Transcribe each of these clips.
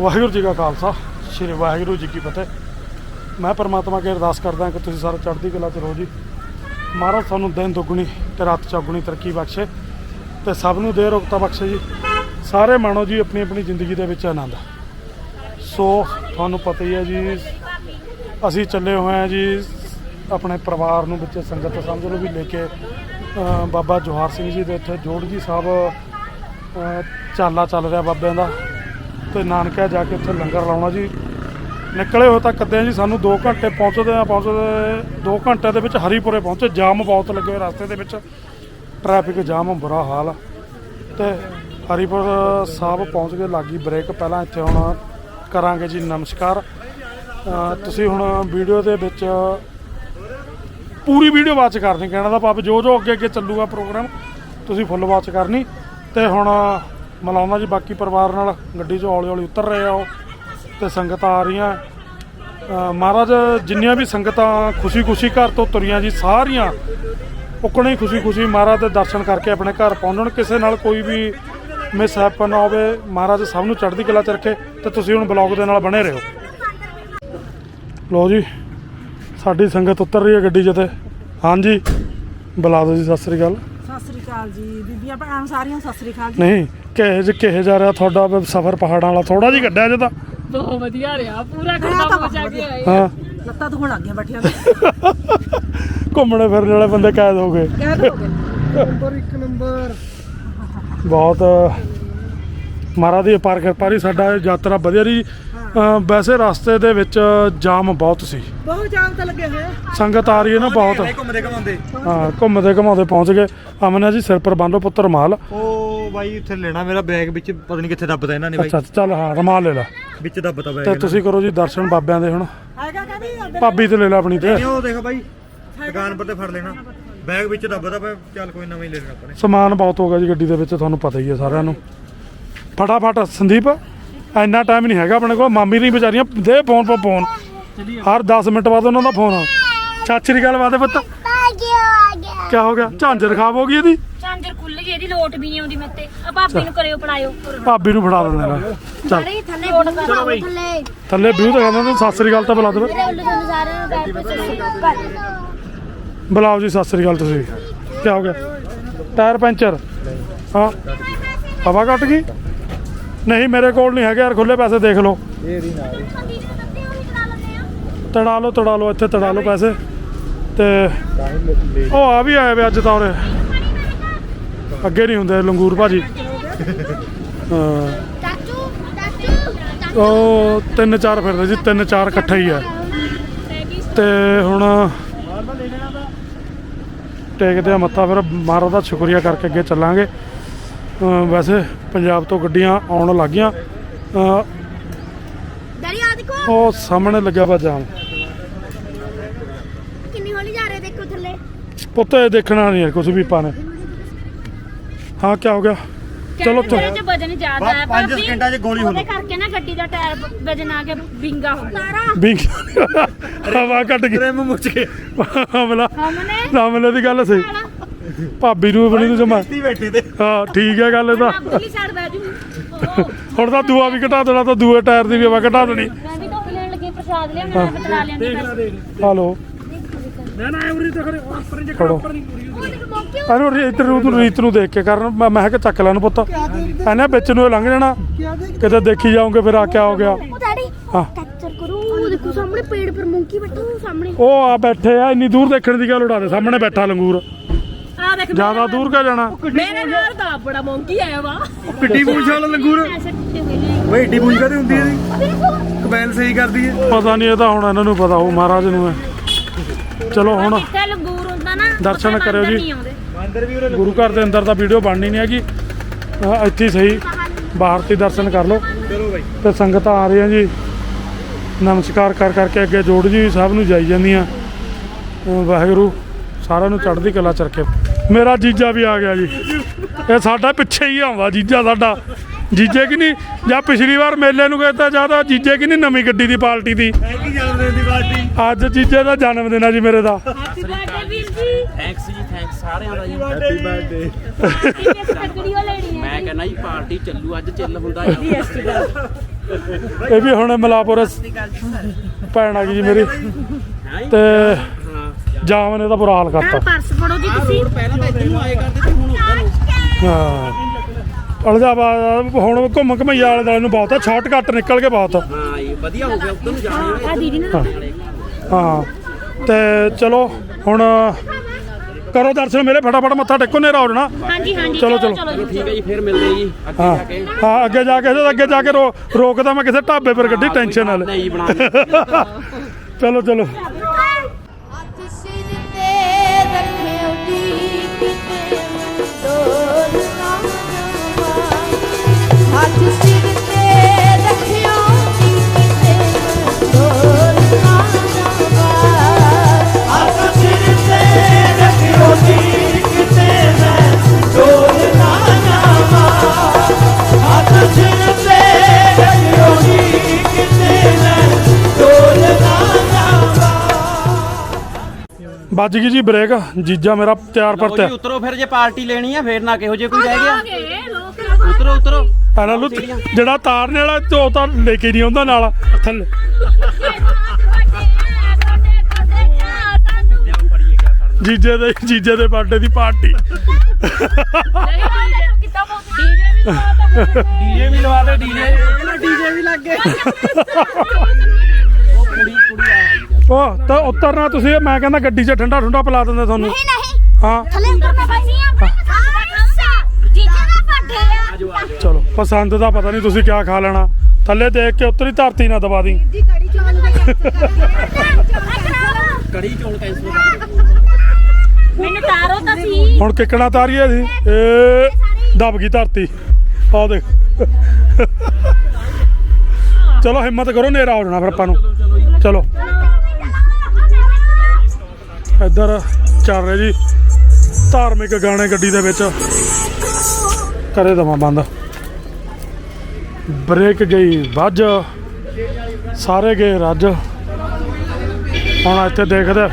ਵਾਹਿਗੁਰੂ ਜੀ ਕਾ ਖਾਲਸਾ, ਸ੍ਰੀ ਵਾਹਿਗੁਰੂ ਜੀ ਕੀ ਫਤਿਹ। ਮੈਂ ਪਰਮਾਤਮਾ ਕੇ ਅਰਦਾਸ ਕਰਦਾ ਕਿ ਤੁਸੀਂ ਸਾਰੇ ਚੜ੍ਹਦੀ ਕਲਾ ਚ ਰਹੋ ਜੀ। ਮਹਾਰਾਜ ਸਾਨੂੰ ਦਿਨ ਦੁੱਗਣੀ ਤੇ ਰਾਤ ਚੌਗੁਣੀ ਤਰੱਕੀ ਬਖਸ਼ੇ ਤੇ ਸਭ ਨੂੰ ਦੇ ਰੁਕਤਾ ਬਖਸ਼ੇ ਜੀ। ਸਾਰੇ ਮਾਣੋ ਜੀ ਆਪਣੀ ਆਪਣੀ ਜ਼ਿੰਦਗੀ ਦੇ ਵਿੱਚ ਆਨੰਦ। ਸੋ ਤੁਹਾਨੂੰ ਪਤਾ ਹੀ ਹੈ ਜੀ, ਅਸੀਂ ਚੱਲੇ ਹੋਏ ਹਾਂ ਜੀ, ਆਪਣੇ ਪਰਿਵਾਰ ਨੂੰ ਵਿੱਚ ਸੰਗਤ ਸਮਝ ਲਓ ਵੀ ਲੈ ਕੇ ਬਾਬਾ ਜੋਹਾਰ ਸਿੰਘ ਜੀ ਦੇ ਉੱਥੇ ਜੋੜਜੀ ਸਾਹਿਬ ਚਾਲਾ ਚੱਲ ਰਿਹਾ ਬਾਬਿਆਂ ਦਾ। ਤੇ ਨਾਨਕਿਆ ਜਾ ਕੇ ਉੱਥੇ ਲੰਗਰ ਲਾਉਣਾ ਜੀ। ਨਿਕਲੇ ਹੋਏ ਤਾਂ ਕੱਦੇ ਜੀ ਸਾਨੂੰ 2 ਘੰਟੇ ਪਹੁੰਚਦੇ ਆ, ਪਹੁੰਚਦੇ 2 ਘੰਟੇ ਦੇ ਵਿੱਚ ਹਰੀਪੁਰੇ ਪਹੁੰਚੇ, ਜਾਮ ਬਹੁਤ ਲੱਗੇ ਹੋਏ ਰਸਤੇ ਦੇ ਵਿੱਚ। ਟ੍ਰੈਫਿਕ ਜਾਮ ਬੁਰਾ ਹਾਲ ਆ। ਤੇ ਹਰੀਪੁਰ ਸਾਹਿਬ ਪਹੁੰਚ ਕੇ ਲੱਗੀ ਬ੍ਰੇਕ, ਪਹਿਲਾਂ ਇੱਥੇ ਹੁਣ ਕਰਾਂਗੇ ਜੀ ਨਮਸਕਾਰ। ਤੁਸੀਂ ਹੁਣ ਵੀਡੀਓ ਦੇ ਵਿੱਚ ਪੂਰੀ ਵੀਡੀਓ ਵਾਚ ਕਰਨੀ, ਕਹਿਣਾ ਦਾ ਪਾਪ ਜੋ ਜੋ ਅੱਗੇ ਅੱਗੇ ਚੱਲੂਗਾ ਪ੍ਰੋਗਰਾਮ ਤੁਸੀਂ ਫੁੱਲ ਵਾਚ ਕਰਨੀ। ਤੇ ਹੁਣ ਮਿਲਾਉਂਦਾ ਜੀ ਬਾਕੀ ਪਰਿਵਾਰ ਨਾਲ, ਗੱਡੀ 'ਚ ਹੌਲੀ ਹੌਲੀ ਉਤਰ ਰਹੇ ਆ ਉਹ ਤੇ ਸੰਗਤਾਂ ਆ ਰਹੀਆਂ। ਮਹਾਰਾਜ, ਜਿੰਨੀਆਂ ਵੀ ਸੰਗਤਾਂ ਖੁਸ਼ੀ-ਖੁਸ਼ੀ ਘਰ ਤੋਂ ਤੁਰੀਆਂ ਜੀ, ਸਾਰੀਆਂ ਉਕਣੇ ਖੁਸ਼ੀ ਖੁਸ਼ੀ ਮਹਾਰਾਜ ਦੇ ਦਰਸ਼ਨ ਕਰਕੇ ਆਪਣੇ ਘਰ ਪਹੁੰਚਣ। ਕਿਸੇ ਨਾਲ ਕੋਈ ਵੀ ਮਿਸਹੈਪ ਨਾ ਹੋਵੇ, ਮਹਾਰਾਜ ਸਭ ਨੂੰ ਚੜ੍ਹਦੀ ਕਲਾ ਚ ਰੱਖੇ ਤੇ ਤੁਸੀਂ ਹੁਣ ਬਲੌਗ ਦੇ ਨਾਲ ਬਣੇ ਰਹੋ। ਲੋ ਜੀ, ਸਾਡੀ ਸੰਗਤ ਉਤਰ ਰਹੀ ਹੈ ਗੱਡੀ 'ਚ ਤੇ। ਹਾਂਜੀ, ਬੁਲਾ ਦਿਓ ਜੀ, ਸਤਿ ਸ੍ਰੀ ਅਕਾਲ। ਅਕਾਲ ਜੀ ਬੀਬੀਆਂ ਭੈਣਾਂ ਸਾਰੀਆਂ ਸਤਿ ਸ੍ਰੀ ਅਕਾਲ ਜੀ। ਨਹੀਂ ਕਿਹੇ ਜ ਕਿਹੇ ਜਾ ਰਿਹਾ ਤੁਹਾਡਾ ਸਫ਼ਰ ਪਹਾੜਾਂ ਵਾਲਾ? ਥੋੜਾ ਜਿਹਾ ਗੱਡਾ ਜੇ ਤਾਂ। ਬਹੁਤ ਵਧੀਆ ਰਿਹਾ ਪੂਰਾ ਰਿਹਾ ਖੰਡਾ ਤਾਂ ਪਹੁੰਚ ਬਹੁਤ ਕੇ ਆਏ। ਹਾਂ। ਲੱਤਾਂ ਤੋਂ ਲੱਗ ਗਿਆ ਬੈਠਿਆਂ ਦੇ ਘੁੰਮਣੇ ਫਿਰਨ ਵਾਲੇ ਬੰਦੇ ਕੈਦ ਹੋ ਗਏ। ਕਹਿ ਦੋਗੇ ਨੰਬਰ 1 ਨੰਬਰ। ਬਹੁਤ ਮਹਾਰਾਜ ਦੀ ਅਪਾਰ ਕਿਰਪਾ ਰਹੀ ਸਾਡਾ ਯਾਤਰਾ ਵਧੀਆ ਰਹੀ। ਅ, ਵੈਸੇ ਰਸਤੇ ਦੇ ਵਿੱਚ ਜਾਮ ਬਹੁਤ ਸੀ। ਬਹੁਤ ਜਾਮ ਤਾਂ ਲੱਗੇ ਹੋਏ ਆ। ਸੰਗਤ ਆ ਰਹੀ ਹੈ ਨਾ ਬਹੁਤ। ਘੁੰਮਦੇ ਘੁੰਮਾਉਂਦੇ। ਹਾਂ ਘੁੰਮਦੇ ਘੁਮਾਉਂਦੇ ਪਹੁੰਚ ਗਏ। ਅਮਨਾ ਜੀ ਸਿਰ ਪਰ ਬੰਨ ਲਓ ਪੁੱਤਰ ਮਾਲ ਉਹ ਬਾਈ ਇੱਥੇ ਲੈਣਾ ਮੇਰਾ ਬੈਗ ਵਿੱਚ ਪਤਾ ਨਹੀਂ ਕਿੱਥੇ ਦੱਬਦਾ ਇਹਨਾਂ ਨੇ ਬਾਈ। ਅੱਛਾ ਚੱਲ ਹਾਂ ਰਮਾਲ ਲੈ ਲੈ। ਵਿੱਚ ਦੱਬਦਾ ਬੈਗ ਤੇ ਤੁਸੀਂ ਕਰੋ ਜੀ ਦਰਸ਼ਨ ਬਾਬਿਆਂ ਦੇ ਹੁਣ। ਹੈਗਾ ਕਹਿੰਦੀ ਅੰਦਰ ਭਾਬੀ ਤੇ ਲੈ ਲੈ ਆਪਣੀ ਤੇ। ਨਹੀਂ ਉਹ ਦੇਖ ਬਾਈ ਦੁਕਾਨ ਪਰ ਤੇ ਫੜ ਲੈਣਾ। ਬੈਗ ਵਿੱਚ ਦੱਬਦਾ ਪਿਆ ਚੱਲ ਕੋਈ ਨਵਾਂ ਹੀ ਲੈ ਲੈਣਾ ਆਪਾਂ ਨੇ। ਸਮਾਨ ਬਹੁਤ ਹੋ ਗਿਆ ਜੀ ਗੱਡੀ ਦੇ ਵਿੱਚ ਤੁਹਾਨੂੰ ਪਤਾ ਹੀ ਹੈ ਸਾਰਿਆਂ ਨੂੰ। ਫਟਾਫਟ ਸੰਦੀਪ। ਇੰਨਾ ਟਾਈਮ ਨਹੀਂ ਹੈਗਾ ਆਪਣੇ ਕੋਲ ਮਾਮੀ ਨਹੀਂ ਵਿਚਾਰੀਆਂ ਦੇ ਫੋਨ ਪਰ ਫੋਨ ਹਰ 10 ਮਿੰਟ ਬਾਅਦ ਉਹਨਾਂ ਦਾ ਫੋਨ ਆ। ਚਾਚੀ ਦੀ ਗੱਲ ਬਾਤੇ ਪੁੱਤ। ਕੀ ਹੋ ਗਿਆ? ਝਾਂਜਰ ਖਾਬ ਹੋ ਗਈ ਇਹਦੀ? ਚਾਂਜਰ ਖੁੱਲ ਗਈ ਇਹਦੀ ਲੋਟ ਵੀ ਨਹੀਂ ਆਉਂਦੀ ਮੈਤੇ ਆ ਭਾਬੀ ਨੂੰ ਕਰਿਓ ਪੜਾਇਓ ਭਾਬੀ ਨੂੰ ਫੜਾ ਦਿੰਦੇ ਨੇ। ਚੱਲ। ਥੱਲੇ ਲੋਟ ਕਰ ਥੱਲੇ। ਥੱਲੇ ਵਿਊ ਤਾਂ ਕਹਿੰਦੇ ਸਤਿ ਸ੍ਰੀ ਅਕਾਲ ਤਾਂ ਬੁਲਾ ਕੇ ਬੁਲਾਓ ਜੀ ਸਤਿ ਸ੍ਰੀ ਅਕਾਲ ਤੁਸੀਂ। ਕੀ ਹੋ ਗਿਆ? Tyre puncture. ਹਾਂ। ਹਵਾ ਕੱਟ ਗਈ? ਨਹੀਂ, ਮੇਰੇ ਕੋਲ ਨਹੀਂ ਹੈਗੇ ਯਾਰ ਖੁੱਲੇ ਪੈਸੇ ਦੇਖ ਲਓ। ਤੜਾ ਲਓ ਤੜਾ ਲਓ, ਇੱਥੇ ਤੜਾ ਲਓ ਪੈਸੇ। ਤੇ ਉਹ ਆ ਵੀ ਆਏ ਵੇ ਅੱਜ ਤਾਂ ਉਰੇ ਅੱਗੇ ਨਹੀਂ ਹੁੰਦੇ ਲੰਗੂਰ ਭਾਜੀ। ਹਾਂ। ਉਹ ਤਿੰਨ ਚਾਰ ਫਿਰਦੇ ਜੀ, ਤਿੰਨ ਚਾਰ ਇਕੱਠੇ ਹੀ ਆ। ਤੇ ਹੁਣ ਟੇਕਦੇ ਆ ਮੱਥਾ, ਫਿਰ ਮਹਾਰਾਜ ਦਾ ਸ਼ੁਕਰੀਆ ਕਰਕੇ ਅੱਗੇ ਚੱਲਾਂਗੇ। ਵੈਸੇ ਪੰਜਾਬ ਤੋਂ ਗੱਡੀਆਂ ਆਉਣ ਲੱਗ ਗਈਆਂ ਅ, ਡੈਡੀ ਆ ਦੇਖੋ। ਉਹ ਸਾਹਮਣੇ ਲੱਗਿਆ ਵਾ ਜਾਮ। ਕਿੰਨੀ ਹੌਲੀ ਜਾ ਰਹੇ ਦੇਖੋ ਥੱਲੇ। ਪੁੱਤ ਦੇਖਣਾ ਨਹੀਂ ਕੁਝ ਵੀ ਪਾਣੇ ਹਾਂ ਕੀ ਹੋ ਗਿਆ? ਚਲੋ ਚਲੋ। ਚ ਵਜਨ ਜ਼ਿਆਦਾ ਹੈ ਪੰਜ ਭਾਬੀ, ਸਕਿੰਟਾਂ 'ਚ ਗੋਲੀ ਉਹਦੇ ਹੋਣੀ। ਕਰਕੇ ਨਾ ਗੱਡੀ ਦਾ ਟਾਇਰ ਵਜਨ ਆ ਕੇ ਵਿੰਗਾ ਹੁੰਦਾ ਵੀ ਹਵਾ ਕੱਟ ਗਈ ਰਿਮ ਮੁੱਚ ਕੇ ਹਮਲਾ। ਹਮਨੇ ਹਮਲੇ ਦੀ ਗੱਲ ਸਹੀ। ਭਾਬੀ ਨੂੰ ਬਣੀ ਨੂੰ ਜਮਾ। ਤੀ ਬੈਠੇ ਤੇ। ਹਾਂ ਠੀਕ ਹੈ ਗੱਲ ਇਹ ਤਾਂ। ਅਗਲੀ ਸਾਈਡ ਬਹਿ ਜੂ ਹੁਣ ਤਾਂ ਦੂਆ ਵੀ ਘਟਾ ਦੇਣਾ ਤਾਂ ਦੂਏ ਟਾਇਰ ਦੀ ਵੀ ਹਵਾ ਘਟਾ ਦੇਣੀ। ਮੈਂ ਵੀ ਧੁੱਪ ਲੈਣ ਲੱਗੀ ਪ੍ਰਸ਼ਾਦ ਲਿਆ ਮੈਂ ਬਤਲਾ ਲਿਆਂਦੀ ਪੈਸੇ ਹਲੋ। ਨਾ ਨਾ ਉਰੀ ਤੇ ਖੜੇ ਉੱਪਰ ਜੇ ਖੜੋ। ਅਰੇ ਰੀ- ਇੱਧਰ ਨੂੰ ਤੂੰ ਰੀਤ ਨੂੰ ਦੇਖ ਕੇ ਕਰਨ ਮੈਂ ਮੈਂ ਕਿ ਚੱਕ ਲੈ ਨੂੰ ਪੁੱਤ। ਐਨੇ ਵਿੱਚ ਨੂੰ ਲੰਘ ਜਾਣਾ। ਕਿਤੇ ਦੇਖੀ ਜਾਓਗੇ ਫਿਰ ਆ ਕਿਆ ਹੋ ਗਿਆ। ਹਾਂ। ਕੈਪਚਰ ਕਰੋ ਉਹ ਦੇਖੋ ਸਾਹਮਣੇ ਪੇੜ ਪਰ ਮੰਕੀ ਬੈਠਾ ਸਾਹਮਣੇ। ਉਹ ਆ ਬੈਠੇ ਆ ਇੰਨੀ ਦੂਰ ਦੇਖਣ ਦੀ ਗੱਲ ਉਡਾ ਦੇ ਸਾਹਮਣੇ ਬੈਠਾ ਲੰਗੂਰ। ਆ ਦੇਖ ਜ਼ਿਆਦਾ ਦੂਰ ਕਿਆ ਜਾਣਾ? ਮੇਰੇ ਨਾਲ ਤਾਂ ਬੜਾ ਮੌਂਕੀ ਆਇਆ ਵਾ। ਕਿੱਡੀ ਪੂੰਛ ਵਾਲਾ ਲੰਗੂਰ? ਓਏ ਏਡੀ ਪੂੰਛ ਕਾਦੀ ਹੁੰਦੀ ਹੈ ਕਬੈਲ ਸਹੀ ਕਰਦੀ ਹੈ ਪਤਾ ਨਹੀਂ ਇਹ ਤਾਂ ਹੁਣ ਇਹਨਾਂ ਨੂੰ ਪਤਾ ਉਹ ਮਹਾਰਾਜ ਨੂੰ ਹੈ। ਚਲੋ ਹੁਣ ਜਿੱਥੇ ਲੰਗੂਰ ਹੁੰਦਾ ਨਾ ਦਰਸ਼ਨ ਕਰਿਓ ਜੀ। ਗੁਰੂ ਘਰ ਦੇ ਅੰਦਰ ਤਾਂ ਵੀਡੀਓ ਬਣਨੀ ਨਹੀਂ ਹੈਗੀ। ਇੱਥੇ ਹੀ ਸਹੀ ਬਾਹਰ ਤੇ ਦਰਸ਼ਨ ਕਰ ਲਓ। ਚਲੋ ਬਾਈ। ਤੇ ਸੰਗਤਾਂ ਆ ਰਹੀਆਂ ਜੀ। ਨਮਸਕਾਰ ਕਰ ਕਰਕੇ ਅੱਗੇ ਜੋੜ ਜੀ ਸਭ ਨੂੰ ਜਾਈ ਜਾਂਦੀਆਂ। ਵਾਹਿਗੁਰੂ ਸਾਰਿਆਂ ਨੂੰ ਚੜ੍ਹਦੀ ਕਲਾ ਚ ਰੱਖੇ ਮੇਰਾ ਜੀਜਾ ਵੀ ਆ ਗਿਆ ਜੀ। ਇਹ ਸਾਡਾ ਪਿੱਛੇ ਹੀ ਆਉਂਦਾ ਜੀਜਾ ਸਾਡਾ। ਜੀਜੇ ਕਿ ਨਹੀਂ? ਜਾਂ ਪਿਛਲੀ ਵਾਰ ਮੇਲੇ ਨੂੰ ਗਏ ਤਾਂ ਜ਼ਿਆਦਾ ਜੀਜੇ ਕਿ ਨਹੀਂ ਨਵੀਂ ਗੱਡੀ ਦੀ ਪਾਰਟੀ ਦੀ? ਐ ਕੀ ਜਨਮ ਦਿਨ ਦੀ ਪਾਰਟੀ ਅੱਜ ਜੀਜੇ ਦਾ ਜਨਮ ਦਿਨ ਆ ਜੀ ਮੇਰੇ ਦਾ। ਹੈਪੀ ਬਰਥਡੇ ਵੀਰ ਜੀ। ਥੈਂਕਸ ਜੀ ਥੈਂਕਸ ਸਾਰਿਆਂ ਦਾ ਜੀ। ਹੈਪੀ ਬਰਥਡੇ ਪਾਰਟੀ ਵਿੱਚ ਤਕੜੀ ਹੋ ਲੈਣੀ ਹੈ ਮੈਂ ਕਹਿੰਦਾ ਜੀ ਪਾਰਟੀ ਚੱਲੂ ਅੱਜ ਚੱਲ ਹੁੰਦਾ ਜੀ ਇਹ ਵੀ ਹੁਣ ਮਲਾਪੁਰ ਭੈਣ ਆ ਗਈ ਜੀ ਮੇਰੀ। ਤੇ ਜਾਮ ਨੇ ਤਾਂ ਬੁਰਾ ਹਾਲ ਕਰਤਾ। ਪਰਸ ਫੜੋ ਜੀ ਤੁਸੀਂ। ਪਹਿਲਾਂ ਤਾਂ ਇੱਧਰ ਨੂੰ ਆਏ ਕਰਦੇ ਤੇ ਹੁਣ ਉੱਧਰ ਨੂੰ। ਹਾਂ। ਅਲਜਾਬਾਦ ਹੁਣ ਘੁੰਮ ਘਮਈਆ ਵਾਲੇ ਦੁਆਲੇ ਨੂੰ ਬਹੁਤ ਆ ਸ਼ਾਰਟਕਟ ਨਿਕਲ ਕੇ ਬਹੁਤ। ਹਾਂ ਇਹ ਵਧੀਆ ਹੋ ਗਿਆ ਉੱਧਰ ਨੂੰ ਜਾਣੇ ਆ ਦੀਦੀ ਨੇ ਹਾਂ ਤੇ ਚਲੋ ਹੁਣ ਕਰੋ ਦਰਸ਼ਨ ਮੇਰੇ ਫਟਾਫਟ ਮੱਥਾ ਟੇਕੋ ਨੇਰਾ ਹੋ ਜਾਣਾ। ਹਾਂਜੀ ਹਾਂਜੀ ਚਲੋ, ਚਲੋ। ਠੀਕ ਹੈ ਜੀ ਫਿਰ ਮਿਲਦੇ ਜੀ ਅੱਗੇ ਹਾਂ ਜਾ ਕੇ। ਹਾਂ ਅੱਗੇ ਜਾ ਕੇ ਅੱਗੇ ਜਾ ਕੇ ਰੋ- ਰੋਕਦਾ ਮੈਂ ਕਿਸੇ ਢਾਬੇ ਪਰ ਗੱਡੀ ਟੈਨਸ਼ਨ ਨਾਲ ਨਹੀਂ ਬਣਾ ਲਈ। ਚਲੋ ਚਲੋ। ਵੱਜ ਗਈ ਜੀ ਬ੍ਰੇਕ ਜੀਜਾ ਮੇਰਾ ਤਿਆਰ ਪਰ ਲਓ ਜੀ ਤਿਆਰ ਉਤਰੋ ਫਿਰ ਜੇ ਪਾਰਟੀ ਲੈਣੀ ਆ ਫੇਰ ਨਾ ਕਿਹੋ ਜੇ ਕੋਈ ਰਹਿ ਗਿਆ। ਉਤਰੋ ਉਤਰੋ। ਪਹਿਲਾਂ ਲੁੱਟ। ਜਿਹੜਾ ਤਾਰਨੇ ਵਾਲਾ ਤੇ ਉਹ ਤਾਂ ਲੈ ਕੇ ਨਹੀਂ ਆਉਂਦਾ ਨਾਲ। ਥੱਲੇ। ਜੀਜੇ ਦੇ ਜੀਜੇ ਦੇ ਬਰਥਡੇ ਦੀ ਪਾਰਟੀ। ਡੀਜੇ ਵੀ ਲਵਾ ਦੇ ਡੀਜੇ। ਡੀਜੇ ਵੀ ਲੱਗ ਗਏ। ਉਹ ਕੁੜੀ ਕੁੜੀ ਆ ਉਹ ਤਾਂ ਉਤਰਨਾ ਤੁਸੀਂ ਮੈਂ ਕਹਿੰਦਾ ਗੱਡੀ 'ਚ ਠੰਡਾ ਠੰਡਾ ਪਿਲਾ ਦਿੰਦੇ ਤੁਹਾਨੂੰ। ਨਹੀਂ ਨਹੀਂ। ਹਾਂ। ਥੱਲੇ ਉਤਰਨਾ ਪੈਣੀ ਆ ਚਲੋ ਪਸੰਦ ਦਾ ਪਤਾ ਨਹੀਂ ਤੁਸੀਂ ਕਿਆ ਖਾ ਲੈਣਾ। ਥੱਲੇ ਦੇਖ ਕੇ ਉਤਰੀ ਧਰਤੀ ਨਾ ਦਬਾ ਦੀ ਜੀ ਕੜੀ ਚੌਲ ਦਾ ਕੈਂਸਲ ਕੜੀ ਚੌਲ ਕੈਂਸਲ ਕਰ ਮੈਨੂੰ ਤਾਰੋ ਤਾਂ ਸੀ। ਹੁਣ ਕਿੱਕਣਾ ਤਾਰੀਏ ਸੀ ਏ ਦਬ ਗਈ ਧਰਤੀ। ਆਹ ਦੇਖ। ਚਲੋ ਹਿੰਮਤ ਕਰੋ ਨੇਰਾ ਹੋ ਜਾਣਾ ਫਿਰ ਆਪਾਂ ਨੂੰ। ਚਲੋ। ਇੱਧਰ ਚੱਲ ਰਿਹਾ ਜੀ ਧਾਰਮਿਕ ਗਾਣੇ ਗੱਡੀ ਦੇ ਵਿੱਚ। ਕਰੇ ਦਵਾਂ ਬੰਦ। ਬ੍ਰੇਕ ਗਈ ਵੱਜ, ਸਾਰੇ ਗਏ ਰੱਜ। ਹੁਣ ਇੱਥੇ ਦੇਖਦੇ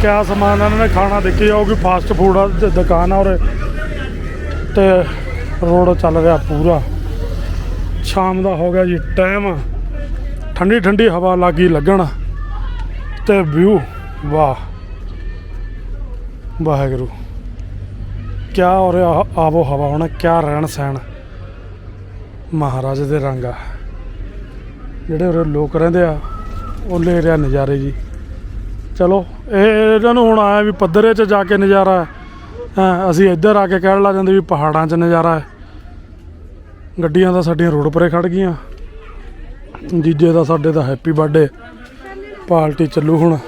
ਕਿਆ ਸਮਾਨ ਇਹਨਾਂ ਨੇ ਖਾਣਾ ਦੇਖੀ ਜਾਊਗੀ ਫਾਸਟ ਫੂਡ ਆ ਦੁਕਾਨ ਆ ਔਰ ਤੇ ਰੋਡ ਚੱਲ ਰਿਹਾ ਪੂਰਾ। ਸ਼ਾਮ ਦਾ ਹੋ ਗਿਆ ਜੀ ਟਾਈਮ ਠੰਡੀ ਠੰਡੀ ਹਵਾ ਲੱਗੀ ਲੱਗਣ ਤੇ ਵਿਊ ਵਾਹ। ਵਾਹਿਗੁਰੂ। ਕਿਆ ਹੋ ਰਿਹਾ ਆਵੋ ਹਵਾ ਹੋਣਾ ਕਿਆ ਰਹਿਣ ਸਹਿਣ। ਮਹਾਰਾਜ ਦੇ ਰੰਗ ਆ। ਜਿਹੜੇ ਉਰੇ ਲੋਕ ਰਹਿੰਦੇ ਆ ਉਹ ਲੈ ਰਿਹਾ ਨਜ਼ਾਰੇ ਜੀ। ਚਲੋ ਇਹ ਇਹਨਾਂ ਨੂੰ ਹੁਣ ਆਇਆ ਵੀ ਪੱਧਰੇ 'ਚ ਜਾ ਕੇ ਨਜ਼ਾਰਾ ਹੈ। ਹੈਂ, ਅਸੀਂ ਇੱਧਰ ਆ ਕੇ ਕਹਿਣ ਲੱਗ ਜਾਂਦੇ ਵੀ ਪਹਾੜਾਂ 'ਚ ਨਜ਼ਾਰਾ ਹੈ। ਗੱਡੀਆਂ ਤਾਂ ਸਾਡੀਆਂ ਰੋਡ ਪਰੇ ਖੜ ਗਈਆਂ। ਜੀਜੇ ਦਾ ਸਾਡੇ ਦਾ ਹੈਪੀ ਬਰਥਡੇ ਪਾਰਟੀ ਚੱਲੂ ਹੁਣ।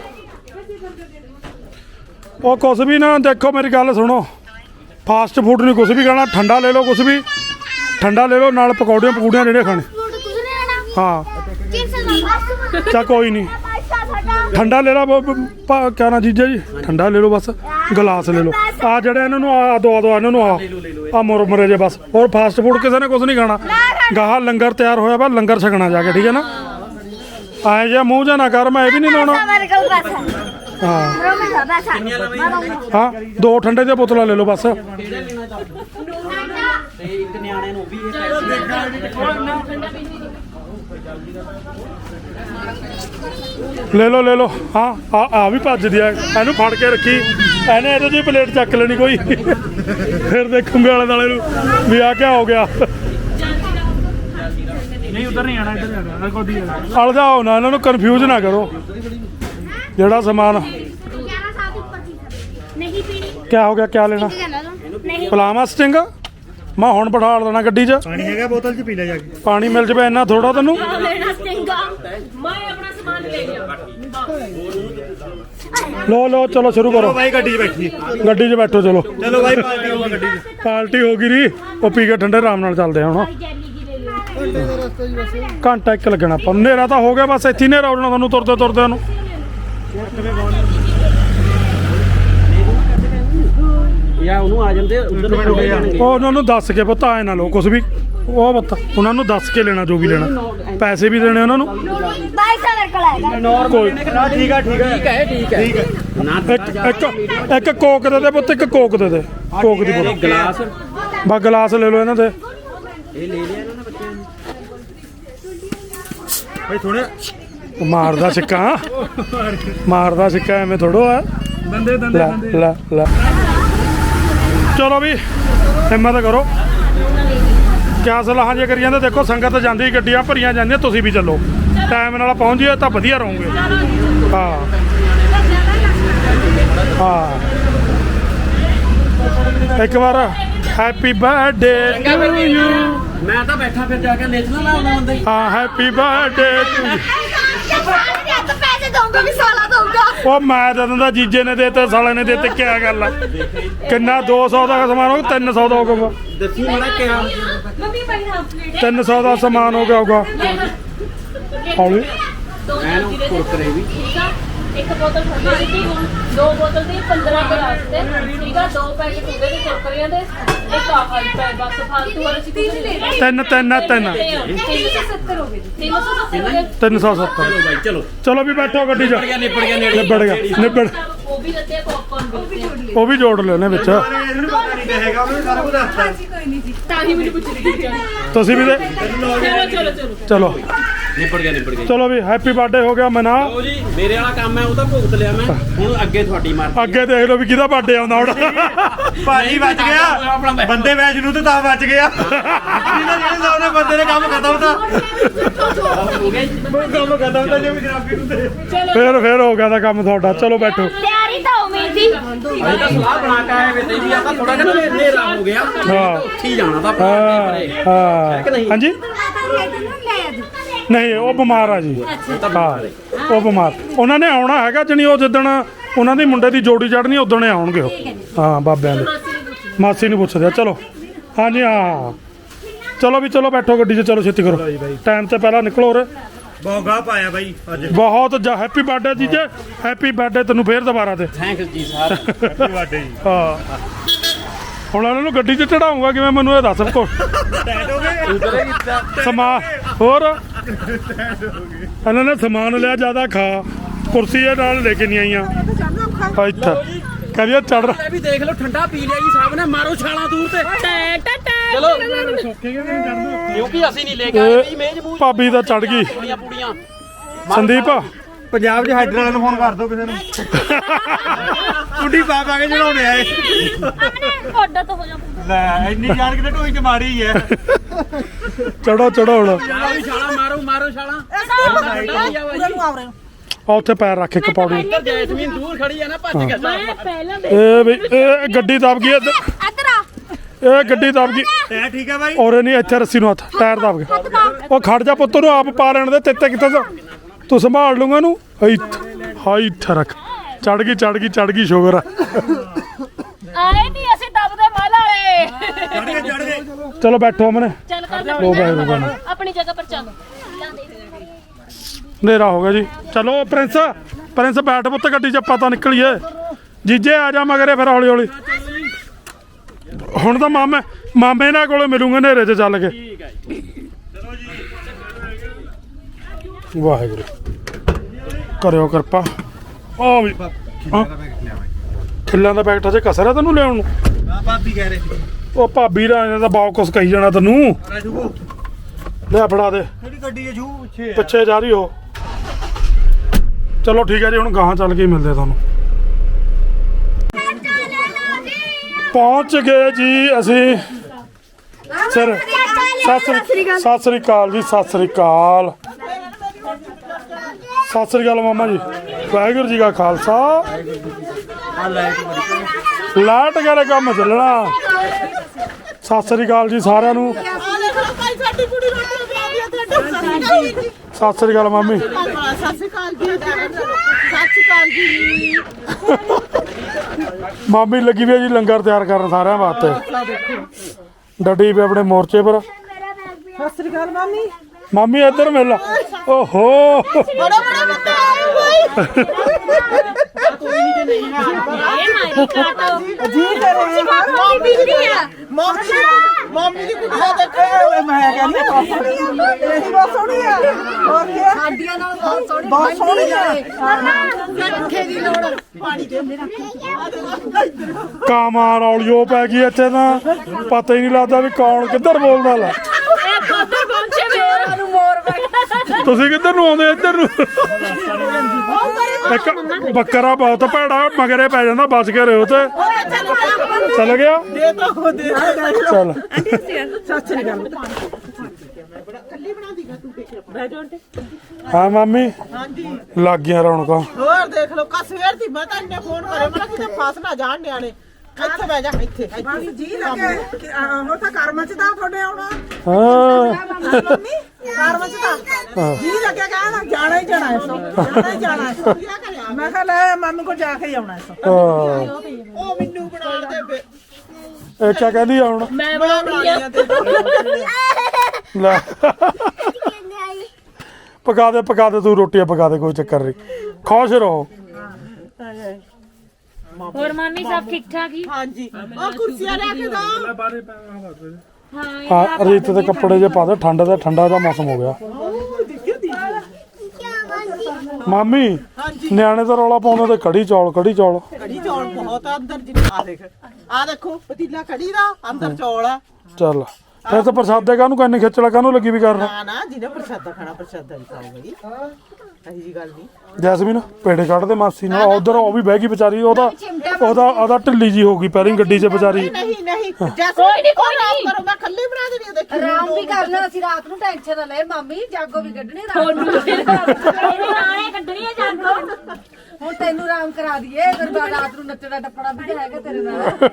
ਉਹ ਕੁਛ ਵੀ ਨਾ ਦੇਖੋ ਮੇਰੀ ਗੱਲ ਸੁਣੋ। ਫਾਸਟ ਫੂਡ ਨਹੀਂ, ਕੁਛ ਵੀ ਖਾਣਾ, ਠੰਡਾ ਲੈ ਲਓ ਕੁਛ ਵੀ। ਠੰਡਾ ਲੈ ਲਓ, ਨਾਲ ਪਕੌੜੀਆਂ ਪਕੌੜੀਆਂ ਜਿਹੜੇ ਖਾਣੇ। ਹਾਂ। ਕਿਸ ਚਾ ਕੋਈ ਨਹੀਂ। ਠੰਡਾ ਲੈ ਲਓ ਕਿਆ ਨਾ ਜੀਜਾ ਜੀ? ਠੰਡਾ ਲੈ ਲਓ ਬਸ, ਗਲਾਸ ਲੈ ਲਓ। ਆ ਜਿਹੜੇ ਇਹਨਾਂ ਨੂੰ ਆ ਦੋ ਦੋ ਇਹਨਾਂ ਨੂੰ ਆ ਆ ਮੁਰਮਰੇ ਜੇ ਬਸ। ਹੋਰ ਫਾਸਟ ਫੂਡ ਕਿਸੇ ਨੇ ਕੁਝ ਨਹੀਂ ਖਾਣਾ। ਗਾਹ ਲੰਗਰ ਤਿਆਰ ਹੋਇਆ ਵਾ, ਲੰਗਰ ਛਕਣਾ ਜਾ ਕੇ, ਠੀਕ ਹੈ ਨਾ? ਆਏ ਜੇ ਮੂੰਹ ਜਾ ਨਾ ਕਰ, ਮੈਂ ਇਹ ਵੀ ਨਹੀਂ ਲਾਉਣਾ। ਹਾਂ ਬਰੋ ਮੈਂ ਦਾ ਹਾਂ ਦੋ ਠੰਡੇ ਦੀਆਂ ਬੋਤਲਾਂ ਲੈ ਲਓ ਬਸ। ਤੇ ਇੱਕ ਨਿਆਣੇ ਨੂੰ ਵੀ ਇਹ ਪੈਸੇ ਲੈ ਲਓ ਲੈ ਲਓ। ਹਾਂ ਆ ਆ ਵੀ ਭੱਜਦੀ ਆ। ਇਹਨੂੰ ਫੜ ਕੇ ਰੱਖੀ। ਇਹਨੇ ਇਹਦੇ ਜੀ ਪਲੇਟ ਚੱਕ ਲੈਣੀ ਕੋਈ। ਫਿਰ ਦੇਖੂਗੇ ਆਲੇ ਦਾਲੇ ਨੂੰ ਵੀ ਆ ਕਿਆ ਹੋ ਗਿਆ। ਨਹੀਂ ਉਧਰ ਨਹੀਂ ਆਣਾ ਇੱਧਰ ਜਾਣਾ ਕੋਦੀ ਅਲਝਾਓ ਨਾ ਇਹਨਾਂ ਨੂੰ ਕਨਫਿਊਜ਼ ਨਾ ਕਰੋ। ਜਿਹੜਾ ਸਮਾਨ 11 ਸਾਲ ਉੱਪਰ ਦੀ ਨਹੀਂ ਪੀਣੀ। ਕਿਆ ਹੋ ਗਿਆ ਕਿਆ ਲੈਣਾ? ਪਲਾਮਾ ਸਟਿੰਗ? ਮੈਂ ਹੁਣ ਬਿਠਾ ਦੇਣਾ ਗੱਡੀ 'ਚ। ਪਾਣੀ ਹੈਗਾ ਬੋਤਲ 'ਚ ਪੀ ਲੈ ਜਾ ਕੇ। ਪਾਣੀ ਮਿਲ ਜਵੇ ਇੰਨਾ ਥੋੜਾ ਤੈਨੂੰ? ਲੈਣਾ ਸਟਿੰਗਾ ਮੈਂ ਆਪਣਾ ਸਮਾਨ ਲੈ ਲਿਆ। ਲੋ ਲੋ ਚਲੋ ਸ਼ੁਰੂ ਕਰੋ। ਬਾਈ ਗੱਡੀ 'ਚ ਬੈਠੀ ਗੱਡੀ 'ਚ ਬੈਠੋ ਚਲੋ। ਚਲੋ ਬਾਈ ਪਾਰਟੀ ਹੋਊਗਾ ਗੱਡੀ 'ਚ ਪਾਰਟੀ ਹੋ ਗਈ ਰੀ ਉਹ ਪੀ ਕੇ ਠੰਡੇ ਆਰਾਮ ਨਾਲ ਚੱਲਦੇ ਆ ਹੁਣ। ਜੈਲੀ ਕੀ ਲੈ ਲਿਆ ਘੰਟਾ ਇੱਕ ਲੱਗਣਾ ਪਰ ਹਨੇਰਾ ਤਾਂ ਹੋ ਗਿਆ ਬਸ ਇੱਥੇ ਹੀ ਹਨੇਰਾ ਹੋ ਜਾਣਾ ਤੁਹਾਨੂੰ ਤੁਰਦੇ ਤੁਰਦੇ ਨੂੰ। ਜਾਂ ਉਹਨੂੰ ਆ ਜਾਂਦੇ ਉਧਰ ਨੂੰ ਖੜੇ ਜਾਣਗੇ। ਉਹ ਉਹਨਾਂ ਨੂੰ ਦੱਸ ਕੇ ਪਤਾ ਆਏ ਨਾ ਲੋ ਕੁਝ ਵੀ। ਉਹ ਪਤਾ ਉਹਨਾਂ ਨੂੰ ਦੱਸ ਕੇ ਲੈਣਾ ਜੋ ਵੀ ਲੈਣਾ। ਪੈਸੇ ਵੀ ਦੇਣੇ ਉਹਨਾਂ ਨੂੰ। ਬਾਈ ਸਾਲ ਮੇਰੇ ਕੋਲ ਆਏਗਾ ਕੋਈ ਨਾ ਠੀਕ ਆ ਠੀਕ ਆ ਠੀਕ ਹੈ ਠੀਕ ਹੈ ਠੀਕ ਹੈ ਨਾ ਇੱਕ ਇੱਕ ਇੱਕ ਕੋਕ ਦੇ ਦੇ ਪੁੱਤ ਇੱਕ ਕੋਕ ਦੇ ਦੇ। ਕੋਕ ਦੀ ਬੋਤਲ। ਗਲਾਸ। ਬਾ ਗਲਾਸ ਲੈ ਲਓ ਇਹਨਾਂ ਦੇ। ਇਹ ਲੈ ਲਿਆ ਇਹਨਾਂ ਨੇ ਬੱਚਿਆਂ ਨੇ। ਬਈ ਥੋੜੇ ਮਾਰਦਾ ਸਿੱਕਾ। ਮਾਰਦਾ ਸਿੱਕਾ ਐਵੇਂ ਥੋੜੋ ਆ। ਦੰਦੇ ਲੈ ਲੈ ਚਲੋ ਵੀ ਹਿੰਮਤ ਕਰੋ। ਕਿਆ ਸਲਾਹਾਂ ਜੇ ਕਰੀ ਜਾਂਦੇ ਦੇਖੋ ਸੰਗਤ ਜਾਂਦੀ ਗੱਡੀਆਂ ਭਰੀਆਂ ਜਾਂਦੀਆਂ ਤੁਸੀਂ ਵੀ ਚੱਲੋ। ਟਾਈਮ ਨਾਲ ਪਹੁੰਚ ਜਿਓ ਤਾਂ ਵਧੀਆ ਰਹੋਗੇ। ਹਾਂ। ਹਾਂ। ਇੱਕ ਵਾਰ ਹੈਪੀ ਬਰਥਡੇ ਟੂ ਯੂ ਮੈਂ ਤਾਂ ਬੈਠਾ ਫਿਰ ਜਾ ਕੇ ਨੈਸ਼ਨਲ ਆਉਣਾ ਹੁੰਦਾ ਹਾਂ। ਹੈਪੀ ਬਰਥਡੇ ਟੂ ਯੂ ਉਹ ਮੈਂ ਤਾਂ ਦਿੰਦਾ ਜੀਜੇ ਨੇ ਦੇਤੇ ਸਾਲੇ ਨੇ ਦੇਤੇ ਕਿਆ ਗੱਲ ਆ? ਕਿੰਨਾ 200 ਦਾ ਸਮਾਨ ਹੋ 300 ਦਾ ਹੋਊਗਾ ਦੱਸੀ ਮੜਾ ਕਿਹਾ। ਮੰਮੀ ਪਲੇਟ 300 ਦਾ ਸਮਾਨ ਹੋ ਗਿਆ ਹੋਊਗਾ। ਹੌਲੀ। ਦੋ ਮੈਂ ਨਾ ਕੁਰਕਰੇ ਵੀ। ਠੀਕ ਆ? ਇੱਕ ਬੋਤਲ ਦੀ ਸੀ, ਦੋ ਬੋਤਲ ਦੀ 15 ਦੇ ਵਾਸਤੇ ਠੀਕ ਆ ਦੋ ਪੈਕੇਟ ਹੁੰਦੇ ਨੇ ਕੁਰਕਰੀਆਂ ਦੇ ਇੱਕ ਆਹ ਪੈ ਬਸ ਫਾਲਤੂ ਵਾਲੇ ਸੀ ਕੁਝ ਨਹੀਂ ਤਿੰਨ ਤਿੰਨ ਆ, ਤਿੰਨ। 370 ਹੋ ਗਏ 370 ਹੋ ਗਏ 370 ਚਲੋ ਬਾਈ ਚਲੋ। ਚਲੋ ਵੀ ਬੈਠੋ ਗੱਡੀ 'ਚ। ਨਿਪੜ ਗਿਆ ਨਿਪੜ ਗਿਆ ਨੇੜੇ। ਨਿਬੜ ਗਿਆ ਨਿਬੜ। ਉਹ ਵੀ ਦਿੱਤੇ ਪੌਪਕਾਰਨ ਵੀ ਦਿੱਤੇ ਉਹ ਵੀ ਜੋੜ ਲਿਓ ਨੇ ਵਿੱਚ। ਇਹਨੂੰ ਪਤਾ ਨਹੀਂ ਕਹੇਗਾ ਉਹਨੇ ਸਾਰਾ ਕੁਝ ਦੱਸਤਾ। ਤਾਂ ਹੀ ਮੈਨੂੰ ਪੁੱਛ ਰਹੀ ਸੀ ਤੁਸੀਂ ਵੀ ਦੇ ਚਲੋ ਚਲੋ ਚਲੋ। ਚਲੋ। ਨਿਪੜ ਗਿਆ ਨਿਪੜ ਗਿਆ ਚਲੋ ਵੀ ਹੈਪੀ ਬਰਥਡੇ ਹੋ ਗਿਆ ਮਨਾ। ਲਓ ਜੀ ਮੇਰੇ ਵਾਲਾ ਕੰਮ ਹੈ ਉਹ ਤਾਂ ਭੁਗਤ ਲਿਆ ਮੈਂ। ਹੁਣ ਅੱਗੇ ਤੁਹਾਡੀ ਮਾਰ ਅੱਗੇ ਦੇਖ ਲਓ ਵੀ ਕਿਹਦਾ ਬਰਥਡੇ ਆਉਂਦਾ ਹੁਣ। ਭਾਜੀ ਬਚ ਗਿਆ। ਬੰਦੇ ਵੈਜ ਨੂੰ ਤੇ ਤਾਂ ਬਚ ਗਿਆ। ਜਿਹਨਾਂ ਜਿਹੜੇ ਸਾਹਮਣੇ ਬੰਦੇ ਨੇ ਕੰਮ ਖਤਮ ਤਾਂ। ਕੰਮ ਖਤਮ ਤਾਂ ਜੇ ਵੀ ਖਰਾਬੀ ਹੁੰਦੇ। ਫੇਰ ਫੇਰ ਹੋ ਗਿਆ ਦਾ ਕੰਮ ਤੁਹਾਡਾ। ਚਲੋ ਬੈਠੋ। ਤਿਆਰੀ ਤਾਂ ਉਮੀਦ ਦੀ। ਅਸੀਂ ਤਾਂ ਸਲਾਹ ਬਣਾ ਕੇ ਆਏ ਵੇ ਤੇ ਵੀ ਆ ਤਾਂ ਥੋੜਾ ਜਿਹਾ ਹਨੇਰਾ ਹੋ ਗਿਆ। ਹਾਂ। ਉੱਥੇ ਹੀ ਜਾਣਾ ਤਾਂ ਹਾਂ ਪਰੇ ਹੈ ਹਾਂ ਨਹੀਂ? ਹਾਂਜੀ? ਨਹੀਂ ਉਹ ਬਿਮਾਰ ਆ ਜੀ। ਹਾਂ ਉਹ ਬਿਮਾਰ। ਉਹਨਾਂ ਨੇ ਆਉਣਾ ਹੈਗਾ ਜਣੀ ਉਹ ਜਿੱਦਣ ਉਹਨਾਂ ਦੀ ਮੁੰਡੇ ਦੀ ਜੋੜੀ ਚੜਨੀ ਉਦੋਂ ਆਉਣਗੇ ਉਹ। ਹਾਂ ਬਾਬਿਆਂ ਦੇ। ਮਾਸੀ ਨੂੰ ਪੁੱਛਦੇ ਚਲੋ। ਹਾਂਜੀ ਹਾਂ ਚਲੋ ਵੀ ਚਲੋ ਬੈਠੋ ਗੱਡੀ 'ਚ ਚਲੋ ਛੇਤੀ ਕਰੋ। ਟਾਈਮ ਤੇ ਪਹਿਲਾਂ ਨਿਕਲੋ ਰੇ ਬੌਗਾ ਪਾਇਆ ਬਾਈ ਅੱਜ। ਬਹੁਤ ਹੈਪੀ ਬਰਥਡੇ ਜੀਜੇ ਹੈਪੀ ਬਰਥਡੇ ਤੈਨੂੰ ਫੇਰ ਦੁਬਾਰਾ ਤੇ। ਥੈਂਕਸ ਜੀ ਸਰ ਹੈਪੀ ਬਰਥਡੇ ਜੀ। ਹਾਂ। ਹੁਣ ਇਹਨਾਂ ਨੂੰ ਗੱਡੀ 'ਚ ਚੜਾਉਂਗਾ ਕਿਵੇਂ ਮੈਨੂੰ ਇਹ ਦੱਸ ਕੋ ਟੈਟ ਹੋ ਗਏ। ਸਮਾਨ ਹੋਰ? ਇਹਨਾਂ ਨੇ ਸਮਾਨ ਲਿਆ ਜ਼ਿਆਦਾ ਖਾ। ਕੁਰਸੀ ਇਹ ਨਾਲ ਲੈ ਕੇ ਨਹੀਂ ਆਈਆਂ। ਇੱਥੇ ਕਹਿੰਦੀ ਚੜ ਇਹ ਵੀ ਦੇਖ ਲਓ ਠੰਡਾ ਪੀ ਲਿਆ ਜੀ ਸਾਹਿਬ ਨੇ ਮਾਰੋ ਛਾਲਾਂ ਦੂਰ ਤੇ। ਚਲੋ। ਕਿਉਂਕਿ ਅਸੀਂ ਨਹੀਂ ਲੈ ਕੇ ਆਏ ਵੀ ਮੇਜ਼ ਭਾਬੀ ਦਾ ਚੜ ਗਈ। ਸੰਦੀਪ ਪੰਜਾਬ 'ਚ ਹਾਈਡਰ ਵਾਲਿਆਂ ਨੂੰ ਫੋਨ ਕਰ ਦਿਓ ਕਿਸੇ ਨੂੰ। ਕੁੱਡੀ ਪਾ ਪਾ ਕੇ ਚੜਾਉਣੇ ਆਏ ਆਪਣੇ ਕੋਡਾ ਤੋਂ ਹੋ ਜਾ ਲੈ ਇੰਨੀ ਯਾਰ ਕਿਤੇ ਢੋਈ ਚ ਮਾਰੀ ਹੈ। ਚੜੋ ਚੜੋ ਹੁਣ। ਛਾਲਾਂ ਮਾਰੋ ਛਾਲਾਂ ਜੀ ਆ ਉੱਥੇ ਪੈਰ ਰੱਖ ਇੱਕ ਪੌੜੀ। ਇੱਧਰ ਜੈਸਮੀਨ ਦੂਰ ਖੜੀ ਆ ਨਾ ਭੱਜ ਕੇ ਮੈਂ ਪਹਿਲਾਂ ਇਹ ਵੀ ਇਹ ਗੱਡੀ ਦਬ ਗਈ ਇੱਧਰ। ਇੱਧਰ ਆ। ਇਹ ਗੱਡੀ ਦਬ ਗਈ। ਐ ਠੀਕ ਹੈ ਬਾਈ। ਔਰੇ ਨਹੀਂ ਇੱਥੇ ਰੱਸੀ ਨੂੰ ਹੱਥ ਟਾਇਰ ਦਬ ਗਿਆ ਉਹ ਖੜ ਜਾ ਪੁੱਤ ਨੂੰ ਆਪ ਪਾ ਲੈਣ ਦੇ ਤੇਤੇ ਕਿੱਥੇ ਤੋਂ ਤੂੰ ਸੰਭਾਲ ਲੂੰਗਾ ਇਹਨੂੰ। ਇੱਥੇ ਹਾਈ ਇੱਥੇ ਰੱਖ। ਚੜ ਗਈ ਚੜ ਗਈ ਚੜ ਗਈ ਸ਼ੁਗਰ ਆਏ ਨਹੀਂ ਅਸੀਂ ਦਬਦੇ ਮਾਲ ਵਾਲੇ। ਚੜ ਗਏ ਚੜ ਗਏ ਚਲੋ ਬੈਠੋ ਮਨੇ ਚੱਲ ਕਰ ਆਪਣੀ ਜਗ੍ਹਾ ਪਰ ਚੱਲ। ਹਨੇਰਾ ਹੋ ਗਿਆ ਜੀ। ਚਲੋ ਪ੍ਰਿੰਸ ਪ੍ਰਿੰਸ ਬੈਠ ਪੁੱਤ ਗੱਡੀ 'ਚ ਪਤਾ ਨਿਕਲੀਏ। ਜੀਜੇ ਆ ਜਾ ਮਗਰੇ ਫਿਰ ਹੌਲੀ ਹੌਲੀ ਹੁਣ ਤਾਂ ਮਾਮੇ ਮਾਮੇ ਨਾਲ ਕੋਲੇ ਮਿਲੂੰਗੇ ਹਨੇਰੇ 'ਚ ਚੱਲ ਕੇ। ਵਾਹਿਗੁਰੂ। ਕਰਿਓ ਕਿਰਪਾ। ਆ ਵੀ ਹਾਂ। ਖਿੱਲਾਂ ਦਾ ਪੈਕਟ ਅਜੇ ਕਸਰ ਆ ਤੈਨੂੰ ਲਿਆਉਣ ਨੂੰ? ਆ ਭਾਬੀ ਕਹਿ ਰਹੇ ਸੀ। ਉਹ ਭਾਬੀ ਦਾ ਇਹਨਾਂ ਦਾ ਬਹੁਤ ਕੁਛ ਕਹੀ ਜਾਣਾ ਤੈਨੂੰ। ਰਾਜੂ। ਲੈ ਫੜਾ ਦੇ। ਕਿਹੜੀ ਗੱਡੀ ਹੈ ਜੂ? ਪਿੱਛੇ ਪਿੱਛੇ ਜਾ ਰਹੀ ਹੋ। ਚਲੋ ਠੀਕ ਹੈ ਜੀ ਹੁਣ ਗਾਹਾਂ ਚੱਲ ਕੇ ਹੀ ਮਿਲਦੇ ਤੁਹਾਨੂੰ। ਪਹੁੰਚ ਗਏ ਜੀ ਅਸੀਂ। ਸਰ ਸਤਿ ਸ੍ਰੀ ਸਤਿ ਸ੍ਰੀ ਅਕਾਲ ਜੀ ਸਤਿ ਸ੍ਰੀ ਅਕਾਲ। ਸਤਿ ਸ੍ਰੀ ਅਕਾਲ ਮਾਮਾ ਜੀ। ਵਾਹਿਗੁਰੂ ਜੀ ਕਾ ਖਾਲਸਾ। ਲਾਟ ਕਰੇ ਕੰਮ ਚੱਲਣਾ। ਸਤਿ ਸ੍ਰੀ ਅਕਾਲ ਜੀ ਸਾਰਿਆਂ ਨੂੰ। ਸਤਿ ਸ੍ਰੀ ਅਕਾਲ ਮਾਮੀ। ਮਾਮੀ ਲੱਗੀ ਵੀ ਜੀ, ਲੰਗਰ ਤਿਆਰ ਕਰਨ ਸਾਰਿਆਂ ਵਾਸਤੇ। ਡੱਡੀ ਵੀ ਆਪਣੇ ਮੋਰਚੇ ਪਰ। ਸਤਿ ਸ੍ਰੀ ਅਕਾਲ ਮਾਮੀ। ਮਾਮੀ ਇੱਧਰ ਮਿਲ। ਓਹੋ। ਬੜਾ ਬੜਾ ਬੰਦਾ ਆਇਆ ਭਾਈ ਇਹ ਮਾਰੀ ਕਾਟੋ ਜੀ ਕਰੇ ਮਾਮੀ ਬੀਬੀ ਆ। ਮਾਮੀ ਮਾਮੀ ਦੀ ਕੁੜੀਆਂ ਦੇਖੇ ਮੈਂ ਕਹਿੰਦੀ ਬਹੁਤ ਸੋਹਣੀ ਆ। ਇਹ ਬਹੁਤ ਸੋਹਣੀ ਆ। ਹੋਰ ਕੀ ਸਾਡੀਆਂ ਨਾਲ ਬਹੁਤ ਸੋਹਣੀ ਬਹੁਤ ਸੋਹਣੀ ਆ। ਰੱਖੇ ਦੀ ਲੋੜ ਪਾਣੀ ਦੇ ਕਾਮਾ ਰੌਲਿਓ ਪੈ ਗਈ ਇੱਥੇ ਤਾਂ। ਪਤਾ ਹੀ ਨਹੀਂ ਲੱਗਦਾ ਵੀ ਕੌਣ ਕਿੱਧਰ ਬੋਲਦਾ ਲੈ ਇਹ ਉੱਧਰ ਪਹੁੰਚੇ ਮੇਰਾ ਨੂੰ ਮੋਰ ਬੈਠਾ ਤੁਸੀਂ ਕਿੱਧਰ ਨੂੰ ਆਉਂਦੇ ਇੱਧਰ ਨੂੰ। ਇੱਕ ਬੱਕਰਾ ਬਹੁਤ ਭੈੜਾ, ਮਗਰੇ ਪੈ ਜਾਂਦਾ, ਬਚ ਕੇ ਰਹੋ ਤੇ ਚੱਲ ਗਿਆ ਦੇ ਦੋ ਦੇ ਦੋ ਸੱਚ ਨਹੀਂ ਗੱਲ ਹਾਂ, ਮਾਮੀ। ਹਾਂਜੀ ਲੱਗ ਗਿਆ ਰੌਣਕਾਂ। ਹੋਰ ਦੇਖ ਲਓ ਕਾ ਸਵੇਰ ਦੀ ਮੈਂ ਤਾਂ ਇੰਨੇ ਫੋਨ ਕਰੇ, ਮੈਂ ਕਿਤੇ ਫਸ ਨਾ ਜਾਣ ਨਿਆਣੇ। ਇੱਥੇ ਬਹਿ ਜਾ ਇੱਥੇ। ਮਾਮੀ ਜੀ ਲੱਗੇ ਉਹ ਤਾਂ ਕਰਮ ਚ ਤਾਂ ਤੁਹਾਡੇ ਆਉਣਾ। ਹਾਂ। ਮੰਮੀ ਕਰਮ ਚ ਤਾਂ। ਜੀ ਲੱਗਿਆ ਕਹਿਣਾ ਜਾਣਾ ਹੀ ਜਾਣਾ ਹੈ ਸੋ ਜਾਣਾ ਹੀ ਜਾਣਾ ਹੈ ਮੈਂ ਕਿਹਾ ਲੈ ਮੰਮੀ ਕੋ ਜਾ ਕੇ ਹੀ ਆਉਣਾ ਹੈ ਸੋ ਹਾਂ। ਉਹ ਮੈਨੂੰ ਬਣਾ ਦੇ ਬੇ। ਇਹ ਕਿਆ ਕਹਿੰਦੀ ਆ ਹੁਣ। ਮੈਂ ਬਣਾਉਣੀ ਆ ਲੈ। ਪਕਾ ਦੇ ਪਕਾ ਦੇ ਤੂੰ ਰੋਟੀਆਂ ਪਕਾ ਦੇ ਕੋਈ ਚੱਕਰ ਨਹੀਂ ਖੁਸ਼ ਰਹੋ। ਹੋਰ ਮਾਮੀ ਸਭ ਠੀਕ ਠਾਕ ਹੀ ਹਾਂਜੀ ਉਹ ਕੁਰਸੀਆਂ ਲੈ ਕੇ ਦੋ ਹਾਂ ਇਹ। ਰੀਤ ਦੇ ਕੱਪੜੇ ਜੇ ਪਾ ਦੇ ਠੰਡ ਦਾ ਠੰਡਾ ਦਾ ਮੌਸਮ ਹੋ ਗਿਆ। ਮਾਮੀ ਨਿਆਣੇ ਤਾਂ ਰੌਲਾ ਪਾਉਂਦੇ ਤੇ ਕੜੀ ਚੌਲ ਕੜੀ ਚੌਲ। ਕੜੀ ਚੌਲ ਬਹੁਤ ਆ ਅੰਦਰ ਜੀ ਆ ਦੇਖ। ਆ ਦੇਖੋ ਪਤੀਲਾ ਕੜੀ ਦਾ ਅੰਦਰ ਚੌਲ ਆ। ਚੱਲ ਫਿਰ ਤਾਂ ਪ੍ਰਸਾਦੇ ਕਾਹਨੂੰ ਕੰਨੀ ਖਿੱਚਲਾ ਕਾਹਨੂੰ ਲੱਗੀ ਵੀ ਕਰਨ? ਨਾ ਨਾ ਜਿਹਨੇ ਪ੍ਰਸ਼ਾਦਾ ਖਾਣਾ ਪ੍ਰਸ਼ਾਦਾ ਹੀ ਖਾਊਗਾ ਜੀ। ਅਹੀ ਜੀ ਗੱਲ ਨਹੀਂ। ਜੈਸਮੀਨ ਪੇੜੇ ਕੱਢਦੇ ਮਾਸੀ ਨਾਲ ਉਧਰ ਉਹ ਵੀ ਬਹਿ ਗਈ ਵਿਚਾਰੀ ਉਹਦਾ ਉਹਦਾ ਉਹਦਾ ਢਿੱਲੀ ਜੀ ਹੋ ਗਈ ਪਹਿਲੀ ਗੱਡੀ 'ਚ ਵਿਚਾਰੀ। ਨਹੀਂ ਨਹੀਂ ਕੋਈ ਨੀ, ਕੋਈ ਨੀ। ਕਰੋ ਮੈਂ ਕੱਲੀ ਬਣਾ ਦੇਣੀ ਆ ਦੇਖੀ ਆਰਾਮ ਵੀ ਕਰਨਾ ਅਸੀਂ ਰਾਤ ਨੂੰ ਟੈਨਸ਼ਨ ਨਾ ਲੈ ਮਾਮੀ ਜਾਗੋ ਵੀ ਕੱਢਣੀ ਰਾਤ ਨੂੰ। ਨਾਲੇ ਕੱਢਣੀ ਹੈ ਜਾਗੋ। ਹੁਣ ਤੈਨੂੰ ਆਰਾਮ ਕਰਾ ਦਈਏ ਬਾਅਦ ਰਾਤ ਨੂੰ ਨੱਚਣਾ ਟੱਪਣਾ ਵੀ ਤਾਂ ਹੈਗਾ ਤੇਰੇ ਨਾਲ।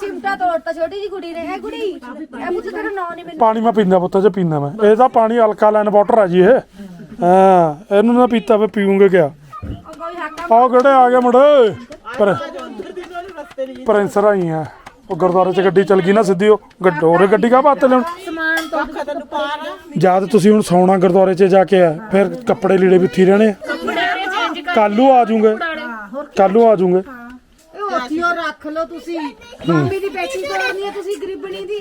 ਚਿਮਟਾ ਤੋੜਤਾ ਛੋਟੀ ਜੀ ਕੁੜੀ ਨੇ। ਇਹ ਕੁੜੀ ਇਹ ਮੁझे ਤੇਰਾ ਨਾਂ ਨਹੀਂ ਮੈਨੂੰ। ਪਾਣੀ ਮੈਂ ਪੀਂਦਾ ਪੁੱਤ ਚ ਪੀਂਦਾ ਮੈਂ। ਇਹਦਾ ਪਾਣੀ ਅਲਕਾਲਾਈਨ ਵਾਟਰ ਆ ਜੀ ਇਹ। ਹਾਂ ਇਹਨੂੰ ਨਾ ਪੀਤਾ ਵੇ ਪੀਉਂਗੇ ਕਿਆ? ਆਹ ਕਿਹੜੇ ਆ ਗਏ ਮੁੰਡੇ? ਪਰ ਪ੍ਰਿੰਸਰ ਆਈ ਆ। ਉਹ ਗੁਰਦੁਆਰੇ ਚ ਗੱਡੀ ਚਲ ਗਈ ਨਾ ਸਿੱਧੀ ਉਹ ਗੱਡੋਰੇ ਗੱਡੀ ਕਾ ਬਾਤ ਲੈਣ ਸਮਾਨ ਤੋਂ ਪਾਰ ਜਦ ਤੁਸੀਂ ਹੁਣ ਸੌਣਾ ਗੁਰਦੁਆਰੇ ਚ ਜਾ ਕੇ ਆ ਫਿਰ ਕੱਪੜੇ ਲੀੜੇ ਵੀ ਹੀ ਰਹਿਣੇ ਕੱਲੂ ਆ ਜਾਊਂਗੇ। ਕੱਲੂ ਆ ਜਾਊਂਗੇ। ਉਹ ਰੱਖ ਲਓ ਤੁਸੀਂ। ਮਾਮੀ ਦੀ ਬੇਟੀ ਤੋੜਨੀ ਹੈ ਤੁਸੀਂ ਗਰੀਬਣੀ ਦੀ।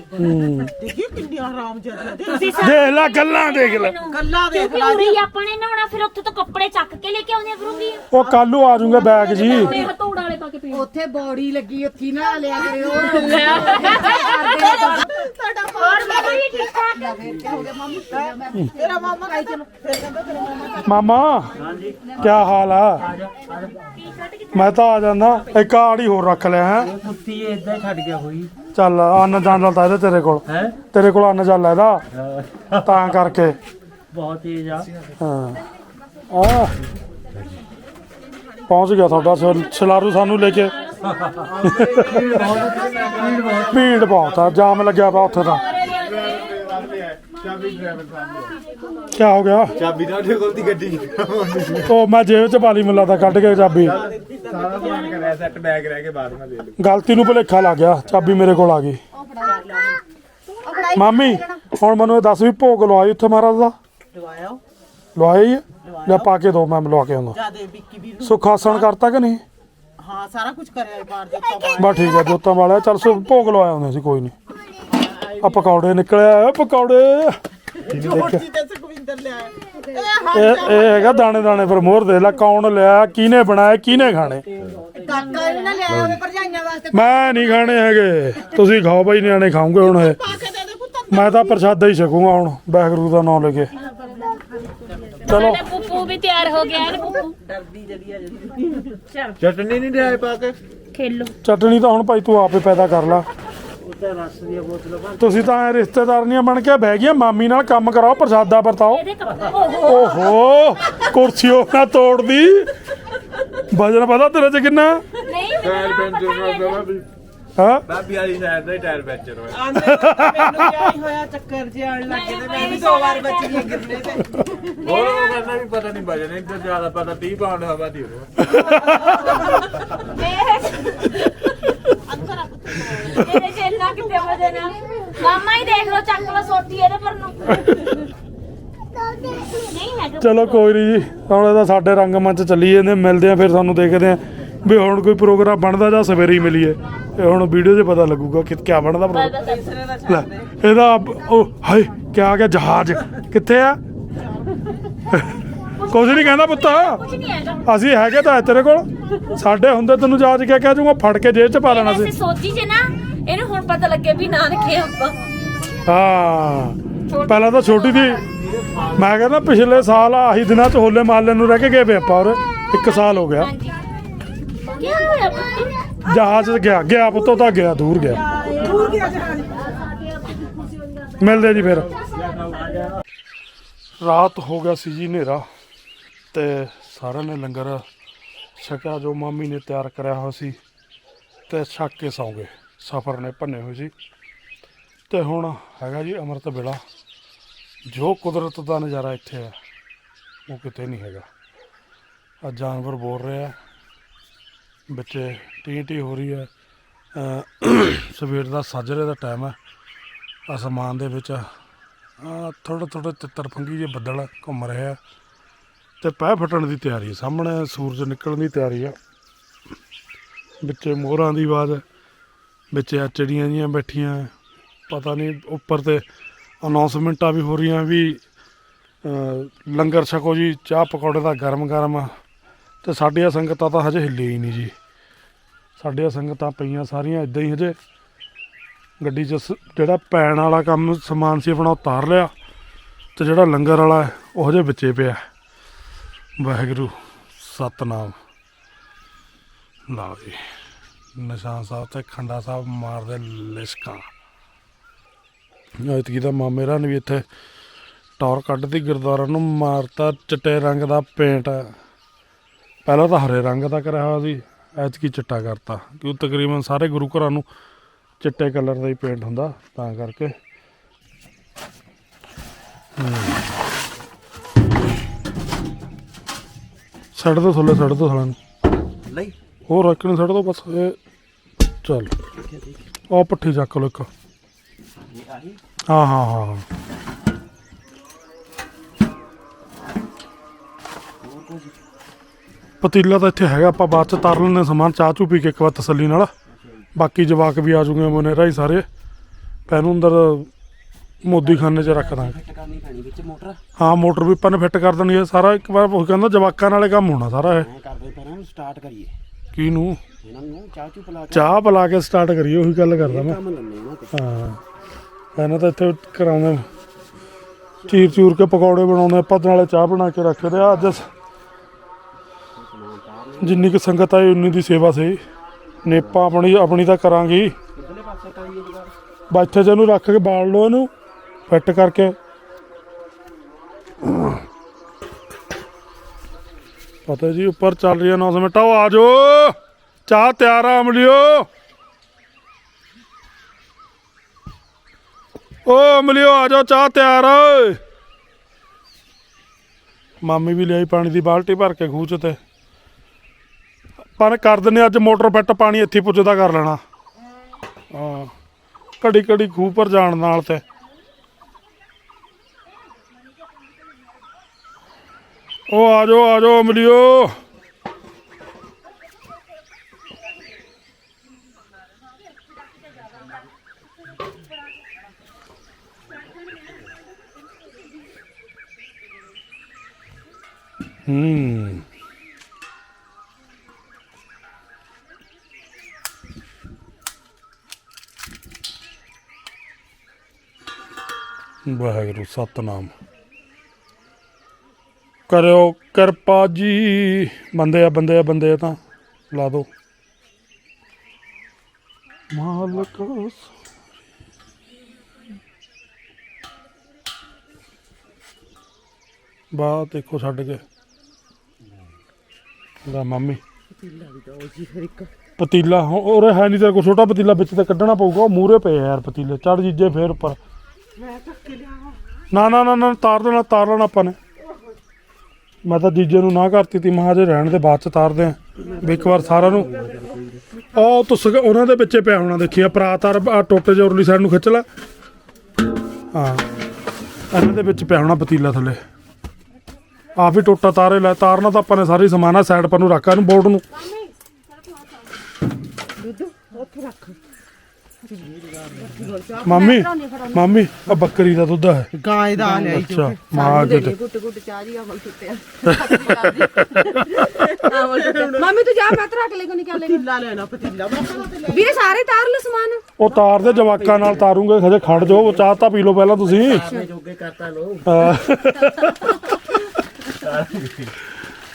ਦੇਖੀ ਕਿੰਨੀ ਆਰਾਮ ਜਿਹਾ ਦੇ ਦੇਖ ਲੈ ਗੱਲਾਂ ਦੇਖ ਲੈ। ਗੱਲਾਂ ਦੇਖ ਲਾ ਉਰੀ ਆਪਾਂ ਨੇ ਨਹਾਉਣਾ ਫਿਰ ਉੱਥੇ ਤੋਂ ਕੱਪੜੇ ਚੱਕ ਕੇ ਲੈ ਕੇ ਆਉਂਦੇ ਫਿਰੂੰਗੀ ਉਹ ਕੱਲੂ ਆ ਜਾਊਂਗੇ ਬੈਗ ਜੀ। ਤੇ ਹਤੂੜ ਵਾਲੇ ਪਾ ਕੇ ਪੀ ਉੱਥੇ ਬੋੜੀ ਲੱਗੀ ਉੱਥੀ ਨਾ ਲਿਆ ਕਰਿਓ। ਸਾਡਾ ਹੋਰ ਮੈਂ ਵੀ ਠੀਕ ਠਾਕ। ਤੇਰਾ ਮਾਮਾ ਕਾਈ ਚਲੋ। ਫਿਰ ਕਹਿੰਦਾ ਤੇਰਾ ਮਾਮਾ ਮਾਮਾ ਕੀ ਹਾਲ ਆ? ਮੈਂ ਤਾਂ ਆ ਜਾਂਦਾ ਇੱਕ ਆੜੀ ਹੋਰ ਰੱਖ ਲਿਆ ਹੈ। ਕੁੱਤੀ ਇਦਾਂ ਛੱਡ ਗਿਆ ਹੋਈ ਚੱਲ ਅੰਨ ਜਾਣ ਤਾਂ ਇਹਦੇ ਤੇਰੇ ਕੋਲ। ਹੈ? ਤੇਰੇ ਕੋਲ ਅੰਨ ਚੱਲ ਇਹਦਾ। ਤਾਂ ਕਰਕੇ। ਬਹੁਤ ਤੇਜ਼ ਆ। ਹਾਂ। ਆ। ਪਹੁੰਚ ਗਿਆ ਤੁਹਾਡਾ ਸਲਾਰੂ ਸਾਨੂੰ ਲੈ ਕੇ। ਭੀੜ ਬਹੁਤ ਆ। ਜਾਮ ਲੱਗਿਆ ਵਾ ਉੱਥੇ ਤਾਂ। ਕੀ ਹੋ ਗਿਆ? ਚਾਬੀ ਤਾਂ ਉਹਦੇ ਕੋਲ ਦੀ ਗੱਡੀ ਉਹ ਮੈਂ ਜੇਬ ਚ ਪਾ ਲਈ ਮੁੱਲਾ ਦਾ ਕੱਢ ਕੇ ਚਾਬੀ। ਸਾਰਾ ਸਮਾਨ ਕਰਿਆ ਸੈੱਟ ਬੈਗ ਰਹਿ ਕੇ ਬਾਅਦ ਮੈਂ ਲੈ ਲੂ ਗਲਤੀ ਨੂੰ ਭੁਲੇਖਾ ਲੱਗ ਗਿਆ ਚਾਬੀ ਮੇਰੇ ਕੋਲ ਆ ਗਈ। ਮਾਮੀ ਹੁਣ ਮੈਨੂੰ ਇਹ ਦੱਸ ਵੀ ਭੋਗ ਲਵਾਈ ਉੱਥੇ ਮਹਾਰਾਜ ਦਾ? ਲਵਾਇਆ ਹੈ? ਲੈ ਪਾ ਕੇ ਦੋ ਮੈਂ ਲਵਾ ਕੇ ਆਉਂਦਾ। ਜਿਆਦੇ ਵਿੱਕੀ ਵੀਰ ਨੂੰ। ਸੁਖਾਸਣ ਕਰਤਾ ਕਿ ਨਹੀਂ? ਹਾਂ ਸਾਰਾ ਕੁਝ ਕਰਿਆ ਬਾਹਰ ਜੋਤਾ ਬਸ ਠੀਕ ਹੈ ਜੋਤਾਂ ਵਾਲਿਆ ਚੱਲ ਸੋ ਭੋਗ ਲਵਾਇਆ ਹੁੰਦੇ ਸੀ ਕੋਈ ਨਹੀਂ। ਆ ਪਕੌੜੇ ਨਿਕਲਿਆ ਆ ਪਕੌੜੇ। ਜੋੜ ਜੀ ਤੇ ਸੁਖਵਿੰਦਰ ਲਿਆ ਇਹ ਇਹ ਇਹ ਹੈਗਾ ਦਾਣੇ ਦਾਣੇ ਪਰ ਮੋਹਰ ਦੇ ਲੈ ਕੌਣ ਲਿਆ ਕਿਹਨੇ ਬਣਾਇਆ ਕਿਹਨੇ ਖਾਣੇ? ਕਾਕਾ ਇਹਨੇ ਨਾ ਲਿਆਇਆ ਉਹਦੇ ਭਰਜਾਈਆਂ ਵਾਸਤੇ। ਮੈਂ ਨਹੀਂ ਖਾਣੇ ਹੈਗੇ। ਤੁਸੀਂ ਖਾਓ ਬਾਈ ਨਿਆਣੇ ਖਾਓਗੇ ਹੁਣ ਇਹ। ਪਾ ਕੇ ਦੇ ਦੇ ਪੁੱਤ ਮੈਂ ਤਾਂ ਪ੍ਰਸ਼ਾਦਾ ਹੀ ਛਕੂੰਗਾ ਹੁਣ ਵਾਹਿਗੁਰੂ ਦਾ ਨਾਮ ਲੈ ਕੇ। ਚਲੋ। ਤੇ ਪੁੱਪੂ ਵੀ ਤਿਆਰ ਹੋ ਗਿਆ ਹੈ ਪੁੱਪੂ। ਚਟਨੀ ਨਹੀਂ ਲਿਆਏ ਪਾ ਕੇ? ਖੇਲੋ। ਚਟਣੀ ਤਾਂ ਹੁਣ ਭਾਈ ਤੂੰ ਆਪੇ ਪੈਦਾ ਕਰ ਲਾ। ਉੱਤੇ ਰਸ ਦੀਆਂ ਬੋਤਲਾਂ ਤੁਸੀਂ ਤਾਂ ਐਂ ਰਿਸ਼ਤੇਦਾਰਨੀਆਂ ਬਣ ਕੇ ਬਹਿ ਗਈਆਂ ਮਾਮੀ ਨਾਲ ਕੰਮ ਕਰਾਓ ਪ੍ਰਸ਼ਾਦਾ ਵਰਤਾਓ। ਇਹਦੇ ਕੱਪੜੇ ਓਹੋ ਓਹੋ ਕੁਰਸੀ ਉਹ ਨਾ ਤੋੜਦੀ। ਵਜਨ ਪਤਾ ਤੇਰੇ ਚ ਕਿੰਨਾ? ਨਹੀਂ ਟਾਇਰ ਪੈਂਚਰ ਹੋਇਆ ਹਾਂ? ਬਾਬੀ ਵਾਲੀ ਸਾਈਡ ਦਾ ਹੀ ਟਾਇਰ ਪੈਂਚਰ ਹੋਇਆ। ਆਂਦੇ ਮੈਨੂੰ ਕਿਹਾ ਹੀ ਹੋਇਆ ਚੱਕਰ ਜੇ ਆਣ ਲੱਗੇ ਤੇ ਮੈਂ ਵੀ ਦੋ ਵਾਰ ਬਚ ਗਈ ਗਿਰਨੇ ਤੇ। ਹੋਰ ਉਹ ਕਹਿੰਦਾ ਵੀ ਪਤਾ ਨਹੀਂ ਵਜਨ ਇੱਧਰ ਜ਼ਿਆਦਾ ਪਤਾ 30 ਪਾਉਂਡ ਹਵਾ ਦੀ ਹੋਵੇ। ਇਹਦੇ ਚ ਇੰਨਾ ਕਿੱਥੇ ਵਜਨ ਆ ਮਾਮਾ ਹੀ ਦੇਖ ਲਓ ਚੱਕ ਲਓ ਸੋਟੀ ਇਹਦੇ ਪਰ ਨੂੰ। ਨਹੀਂ ਹੈਗਾ ਚਲੋ ਕੋਈ ਨਹੀਂ ਜੀ ਹੁਣ ਇਹਦਾ ਸਾਡੇ ਰੰਗਮੰਚ ਚੱਲੀ ਜਾਂਦੇ ਮਿਲਦੇ ਆ ਫਿਰ ਤੁਹਾਨੂੰ ਦੇਖਦੇ ਆ ਵੀ ਹੁਣ ਕੋਈ ਪ੍ਰੋਗਰਾਮ ਬਣਦਾ ਜਾਂ ਸਵੇਰੇ ਹੀ ਮਿਲੀਏ। ਇਹ ਹੁਣ ਵੀਡੀਓ 'ਚ ਪਤਾ ਲੱਗੂਗਾ ਕਿ ਕੀ ਬਣਦਾ ਪ੍ਰੋਗਰਾਮ। ਲੈ ਇਹਦਾ ਉਹ ਹਾਏ ਕੀ ਆ ਗਿਆ ਜਹਾਜ਼। ਕਿੱਥੇ ਆ? ਕੁਝ ਨਹੀਂ ਕਹਿੰਦਾ ਪੁੱਤ। ਕੁਝ ਨਹੀਂ ਹੈਗਾ। ਅਸੀਂ ਹੈਗੇ ਤਾਂ ਤੇਰੇ ਕੋਲ। ਸਾਡੇ ਹੁੰਦੇ ਤੈਨੂੰ ਜਹਾਜ਼ ਕਿਆ ਕਹਿ ਜੂਗਾ ਫੜ ਕੇ ਜੇਬ 'ਚ ਪਾ ਲੈਣਾ ਵੈਸੇ ਸੀ। ਸੋਚੀ ਜੇ ਨਾ ਇਹਨੂੰ ਹੁਣ ਪਤਾ ਲੱਗੇ ਵੀ ਨਾਨਕੇ ਆਪਾਂ। ਹਾਂ ਪਹਿਲਾਂ ਤਾਂ ਛੋਟੀ ਸੀ। ਮੈਂ ਕਹਿੰਦਾ ਪਿਛਲੇ ਸਾਲ ਆਹੀ ਦਿਨਾਂ 'ਚ ਹੋਲੇ ਮਹੱਲੇ ਨੂੰ ਰਹਿ ਕੇ ਗਏ ਵੇ ਆਪਾਂ ਔਰ ਇੱਕ ਸਾਲ ਹੋ ਗਿਆ। ਹਾਂਜੀ। ਕੀ ਹੋਇਆ ਪੁੱਤ? ਜਹਾਜ਼ 'ਚ ਗਿਆ ਗਿਆ ਪੁੱਤੋ ਤਾਂ ਗਿਆ ਦੂਰ ਗਿਆ। ਦੂਰ ਗਿਆ ਜਹਾਜ਼। ਮਿਲਦੇ ਜੀ ਫਿਰ। ਰਾਤ ਹੋ ਗਿਆ ਸੀ ਜੀ ਹਨੇਰਾ ਤੇ ਸਾਰਿਆਂ ਨੇ ਲੰਗਰ ਛਕਿਆ ਜੋ ਮਾਮੀ ਨੇ ਤਿਆਰ ਕਰਿਆ ਹੋਇਆ ਸੀ ਤੇ ਛੱਕ ਕੇ ਸੌਂ ਗਏ। ਸਫਰ ਨੇ ਭੰਨੇ ਹੋਏ ਸੀ। ਤੇ ਹੁਣ ਹੈਗਾ ਜੀ ਅੰਮ੍ਰਿਤ ਵੇਲਾ। ਜੋ ਕੁਦਰਤ ਦਾ ਨਜ਼ਾਰਾ ਇੱਥੇ ਹੈ, ਉਹ ਕਿਤੇ ਨਹੀਂ ਹੈਗਾ। ਆ ਜਾਨਵਰ ਬੋਲ ਰਿਹਾ ਬੱਚੇ ਟੀ ਟੀ ਹੋ ਰਹੀ ਹੈ। ਸਵੇਰ ਦਾ ਸਾਜਰੇ ਦਾ ਟਾਈਮ ਹੈ। ਅਸਮਾਨ ਦੇ ਵਿੱਚ ਆ ਥੋੜੇ ਤਿੱਤਰ ਫੰਗੀ ਜਿਹੇ ਬੱਦਲ ਘੁੰਮ ਰਿਹਾ ਆ ਤੇ ਪੈ ਫਟਣ ਦੀ ਤਿਆਰੀ ਹੈ। ਸਾਹਮਣੇ ਸੂਰਜ ਨਿਕਲਣ ਦੀ ਤਿਆਰੀ ਆ ਵਿੱਚੇ ਮੋਹਰਾਂ ਦੀ ਆਵਾਜ਼ ਵਿੱਚ ਆ ਚਿੜੀਆਂ ਜੀਆਂ ਬੈਠੀਆਂ। ਪਤਾ ਨਹੀਂ ਉੱਪਰ ਤੇ ਅਨਾਉਂਸਮੈਂਟਾਂ ਵੀ ਹੋ ਰਹੀਆਂ ਵੀ ਲੰਗਰ ਛਕੋ ਜੀ, ਚਾਹ ਪਕੌੜੇ ਦਾ ਗਰਮ ਗਰਮ ਤੇ ਸਾਡੀਆਂ ਸੰਗਤਾਂ ਤਾਂ ਹਜੇ ਹਿੱਲੀ ਹੀ ਨਹੀਂ ਜੀ। ਸਾਡੀਆਂ ਸੰਗਤਾਂ ਪਈਆਂ ਸਾਰੀਆਂ ਇਦਾਂ ਹੀ ਹਜੇ ਗੱਡੀ 'ਚ ਸ- ਜਿਹੜਾ ਪੈਣ ਵਾਲਾ ਕੰਮ ਸਮਾਨ ਸੀ ਆਪਣਾ ਉਤਾਰ ਲਿਆ ਤੇ ਜਿਹੜਾ ਲੰਗਰ ਵਾਲਾ ਉਹ ਹਜੇ ਵਿੱਚੇ ਪਿਆ। ਵਾਹਿਗੁਰੂ, ਸਤਨਾਮ। ਲਓ ਜੀ। ਨਿਸ਼ਾਨ ਸਾਹਿਬ ਤੇ ਖੰਡਾ ਸਾਹਿਬ ਮਾਰਦੇ ਲਿਸ਼ਕਾਂ। ਐਤਕੀ ਦਾ ਮਾਮੇ ਰਾਂ ਨੇ ਵੀ ਇੱਥੇ ਟੌਰ ਕੱਢਦੀ ਗੁਰਦੁਆਰਾ ਨੂੰ ਮਾਰਤਾ, ਚਿੱਟੇ ਰੰਗ ਦਾ ਪੇਂਟ। ਪਹਿਲਾਂ ਤਾਂ ਹਰੇ ਰੰਗ ਦਾ ਕਰਿਆ ਹੋਇਆ ਸੀ, ਐਤਕੀ ਚਿੱਟਾ ਕਰਤਾ। ਕਿਉਂ ਤਕਰੀਬਨ ਸਾਰੇ ਗੁਰੂ ਘਰਾਂ ਨੂੰ ਚਿੱਟੇ ਕਲਰ ਦਾ ਹੀ ਪੇਂਟ ਹੁੰਦਾ, ਤਾਂ ਕਰਕੇ। ਸੜ ਦੋ ਥੱਲੇ, ਸੜ ਦੋ ਥੱਲੇ। ਨੂੰ ਹੋਰ ਰੱਖ ਨਹੀਂ ਛੱਡ ਦੋ, ਬਸ ਇਹ ਚੱਲ। ਉਹ ਪੱਠੀ ਚੱਕ ਲੋ ਇੱਕ। ਹਾਂ ਹਾਂ ਹਾਂ ਪਤੀਲਾ ਤਾਂ ਇੱਥੇ ਹੈਗਾ, ਆਪਾਂ ਬਾਅਦ ਚ ਤਾਰ ਲੈਣੇ ਸਮਾਨ, ਚਾਹ ਚੂ ਪੀ ਕੇ ਇੱਕ ਵਾਰ ਤਸੱਲੀ ਨਾਲ। ਬਾਕੀ ਜਵਾਕ ਵੀ ਆ ਜੂਗੇ, ਮਨੇਰਾ ਹੀ ਸਾਰੇ। ਪੈਨੂੰ ਅੰਦਰ ਮੋਦੀ ਖਾਨੇ 'ਚ ਰੱਖ ਦਾਂਗੇ। ਫਿੱਟ ਕਰਨੀ ਪੈਣੀ ਵਿੱਚ ਮੋਟਰ ਹਾਂ, ਮੋਟਰ ਵੀ ਆਪਾਂ ਨੇ ਫਿੱਟ ਕਰ ਦੇਣੀ ਹੈ। ਸਾਰਾ ਇੱਕ ਵਾਰ ਉਹ ਕਹਿੰਦਾ ਜਵਾਕਾਂ ਨਾਲੇ ਕੰਮ ਹੋਣਾ ਸਾਰਾ ਇਹ। ਕਰਦੇ ਪਹਿਲਾਂ ਸਟਾਰਟ ਕਰੀਏ। ਕੀ ਨੂੰ? ਇਹਨਾਂ ਨੂੰ ਚਾਹ ਚੂ ਪਿਲਾ ਕੇ। ਚਾਹ ਪਿਲਾ ਕੇ ਸਟਾਰਟ ਕਰੀਏ ਉਹੀ ਗੱਲ ਕਰਦਾ ਮੈਂ। ਕੰਮ ਲੰਨੇ ਇਹਨਾਂ ਤੇ। ਹਾਂ। ਇਹਨਾਂ ਤਾਂ ਇੱਥੇ ਕਰਾਉਂਦੇ ਨੇ। ਚੀਰ ਚੂਰ ਕੇ ਪਕੌੜੇ ਬਣਾਉਂਦੇ ਆਪਾਂ ਤੇ ਨਾਲੇ ਚਾਹ ਬਣਾ ਕੇ ਰੱਖਦੇ ਆ ਅੱਜ ਸ- ਜਿੰਨੀ ਕੁ ਸੰਗਤ ਆਈ ਉਨੀ ਦੀ ਸੇਵਾ ਸਹੀ। ਨੇਪਾ ਆਪਣੀ ਆਪਣੀ ਤਾਂ ਕਰਾਂਗੇ। ਹੀ। ਕਿੱਧਰਲੇ ਪਾਸੇ ਕਰੀਏ ਜੁਗਾੜ ਬਾ ਇੱਥੇ ਜਿਹਨੂੰ ਰੱਖ ਕੇ ਬਾਲ ਲਓ ਇਹਨੂੰ। ਫਿੱਟ ਕਰਕੇ। ਪਤਾ ਜੀ, ਉੱਪਰ ਚੱਲ ਰਹੀ ਹੈ ਅਨਾਉਂਸਮੈਂਟ ਆਓ ਆ ਜਾਓ। ਚਾਹ ਤਿਆਰ ਆ, ਅਮਲਿਓ। ਓ, ਅਮਲਿਓ, ਆ ਜਾਓ, ਚਾਹ ਤਿਆਰ ਆ। ਮਾਮੀ ਵੀ ਲਿਆਈ ਪਾਣੀ ਦੀ ਬਾਲਟੀ ਭਰ ਕੇ ਖੂਹ 'ਚ ਤੇ। ਪਰ ਕਰ ਦਿੰਨੇ ਅੱਜ ਮੋਟਰ ਫਿੱਟ ਪਾਣੀ ਇੱਥੇ ਪੁੱਜਦਾ ਕਰ ਲੈਣਾ। ਹਾਂ ਘੜੀ ਘੜੀ ਖੂਹ ਪਰ ਜਾਣ ਨਾਲ ਤੇ। ਉਹ ਆ ਜਾਓ ਆ ਜਾਓ ਅਮਲੀਓ। ਹੂੰ। ਵਾਹਿਗੁਰੂ ਸਤਨਾਮ। ਕਰਿਓ ਕਿਰਪਾ ਜੀ। ਬੰਦੇ ਆ ਬੰਦੇ ਆ ਬੰਦੇ ਆ ਤਾਂ ਲਾ ਦੋ। ਮਾਲਕ ਬਾ ਦੇਖੋ ਛੱਡ ਕੇ। ਦਾ ਮੰਮੀ। ਪਤੀਲਾ ਹੋ- ਉਰੇ ਹੈ ਨਹੀਂ ਤੇਰੇ ਕੋਲ ਛੋਟਾ ਪਤੀਲਾ ਵਿੱਚ ਤੇ ਕੱਢਣਾ ਪਊਗਾ ਉਹ ਮੂਰੇ ਪਏ ਯਾਰ ਪਤੀਲੇ। ਚੜ ਜੀਜੇ ਫੇਰ ਉੱਪਰ। ਨਾ ਨਾ ਨਾ ਨਾ ਤਾਰ ਦੇਣਾ ਤਾਰ ਲੈਣਾ ਆਪਾਂ ਨੇ। ਮੈਂ ਤਾਂ ਜੀਜੇ ਨੂੰ ਨਾ ਕਰਤੀ ਤੀ ਮਹਾ ਰਹਿਣ ਦੇ ਬਾਅਦ ਚ ਤਾਰਦੇ ਆ, ਵੀ ਇੱਕ ਵਾਰ ਸਾਰਿਆਂ ਨੂੰ। ਉਹ ਤੁਸ ਉਹਨਾਂ ਦੇ ਵਿੱਚੇ ਪਿਆ ਹੋਣਾ, ਦੇਖੀ ਆ ਪਰਾਤਾਰ ਆ ਟੋਟੇ ਜਿਹੇ ਉਰਲੀ ਸਾਈਡ ਨੂੰ ਖਿੱਚ ਲੈ। ਹਾਂ, ਇਹਨਾਂ ਦੇ ਵਿੱਚ ਪਿਆ ਹੋਣਾ ਪਤੀਲਾ ਥੱਲੇ। ਆ ਹੀ ਟੋਟਾ ਤਾਰੇ ਲੈ, ਤਾਰਨਾ ਤਾਂ ਆਪਾਂ ਨੇ ਸਾਰੀ ਸਮਾਨਾ ਸਾਈਡ ਪਰ ਨੂੰ ਰੱਖਾ, ਇਹਨੂੰ ਬੋਰਡ ਨੂੰ। ਉੱਥੇ ਰੱਖ। ਮਾਮੀ ਮਾਮੀ ਆ ਬੱਕਰੀ ਦਾ ਦੁੱਧ ਹੈ। ਗਾਂ ਦਾ ਆ ਲਿਆਈ ਅੱਛਾ ਮਾਂ ਕੇ ਤੇ ਗੁੱਟ ਗੁੱਟ ਚਾਹ ਜੀ ਅਮਲ ਸੁੱਤਿਆ ਮੰਮੀ ਤੂੰ ਜਾ ਮੈਂ ਤਾਂ ਰੱਖ ਲੈ ਕੋ ਨਿਕਾਲੇ ਪਤੀਲਾ ਲੈਣਾ ਪਤੀਲਾ। ਵੀਰੇ ਸਾਰੇ ਤਾਰ ਲਓ ਸਮਾਨ। ਉਹ ਤਾਰ ਦੇ ਜਵਾਕਾਂ ਨਾਲ ਤਾਰੂਗੇ ਖਜੇ ਖੜ ਜਾਓ ਉਹ ਚਾਹ ਤਾਂ ਪੀ ਲਓ ਪਹਿਲਾਂ ਤੁਸੀਂ। ਜੋਗੇ ਕਰਤਾ ਲੋ।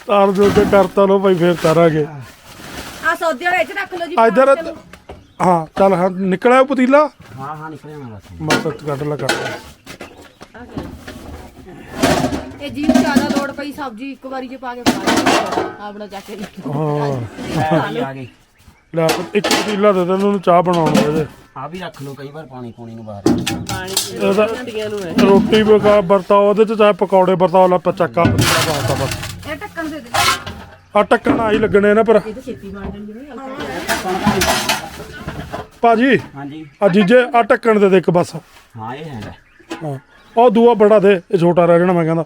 ਤਾਰ ਜੋ ਕੇ ਕਰਤਾ ਲੋ ਭਾਈ ਫੇਰ ਤਾਰਾਂਗੇ। ਆ ਸੌਦੇ ਇੱਥੇ ਰੱਖ ਲਓ ਜੀ ਇਧਰ ਹਾਂ ਚੱਲ ਹਾਂ ਨਿਕਲਿਆ ਉਹ ਪਤੀਲਾ? ਹਾਂ ਹਾਂ ਨਿਕਲਿਆ ਮੈਂ ਬਸ। ਮੈਂ ਤਾਂ ਕੱਢ ਲਾ ਕੱਢ ਲਾ। ਇਹ ਜੀ ਨੂੰ ਜ਼ਿਆਦਾ ਲੋੜ ਪਈ ਸਬਜ਼ੀ ਇੱਕ ਵਾਰੀ ਚ ਪਾ ਕੇ ਪਾ ਆਪਣਾ ਚੱਕ ਕੇ ਹਾਂ। ਆ ਗਈ ਆ ਗਈ। ਲੈ ਇੱਕ ਪਤੀਲਾ ਦੇ ਦੇ ਉਹਨੂੰ ਚਾਹ ਬਣਾਉਣ ਦੇ ਇਹਦੇ। ਆ ਵੀ ਰੱਖ ਲਓ ਕਈ ਵਾਰ ਪਾਣੀ ਪੂਣੀ ਨੂੰ ਬਾਹਰ। ਇਹਦਾ ਰੋਟੀ ਬਕਾ ਵਰਤਾਓ ਉਹਦੇ ਚ ਚਾਹੇ ਪਕੌੜੇ ਵਰਤਾਓ ਲਾ ਚੱਕਾ ਪਤੀਲਾ ਪਾਤਾ ਬਸ। ਇਹ ਢੱਕਣ ਦੇ ਦੇ। ਆ ਟੱਕਣ ਆਈ ਲੱਗਣੇ ਨਾ ਪਰ ਭਾਜੀ। ਹਾਂਜੀ। ਆ ਜੀਜੇ ਆ ਟੱਕਣ ਦੇ ਦੇ ਇੱਕ ਬਸ। ਹਾਂ ਇਹ ਹੈਗਾ। ਹਾਂ। ਉਹ ਦੂਆ ਬੜਾ ਦੇ ਇਹ ਛੋਟਾ ਰਹਿ ਜਾਣਾ ਮੈਂ ਕਹਿੰਦਾ।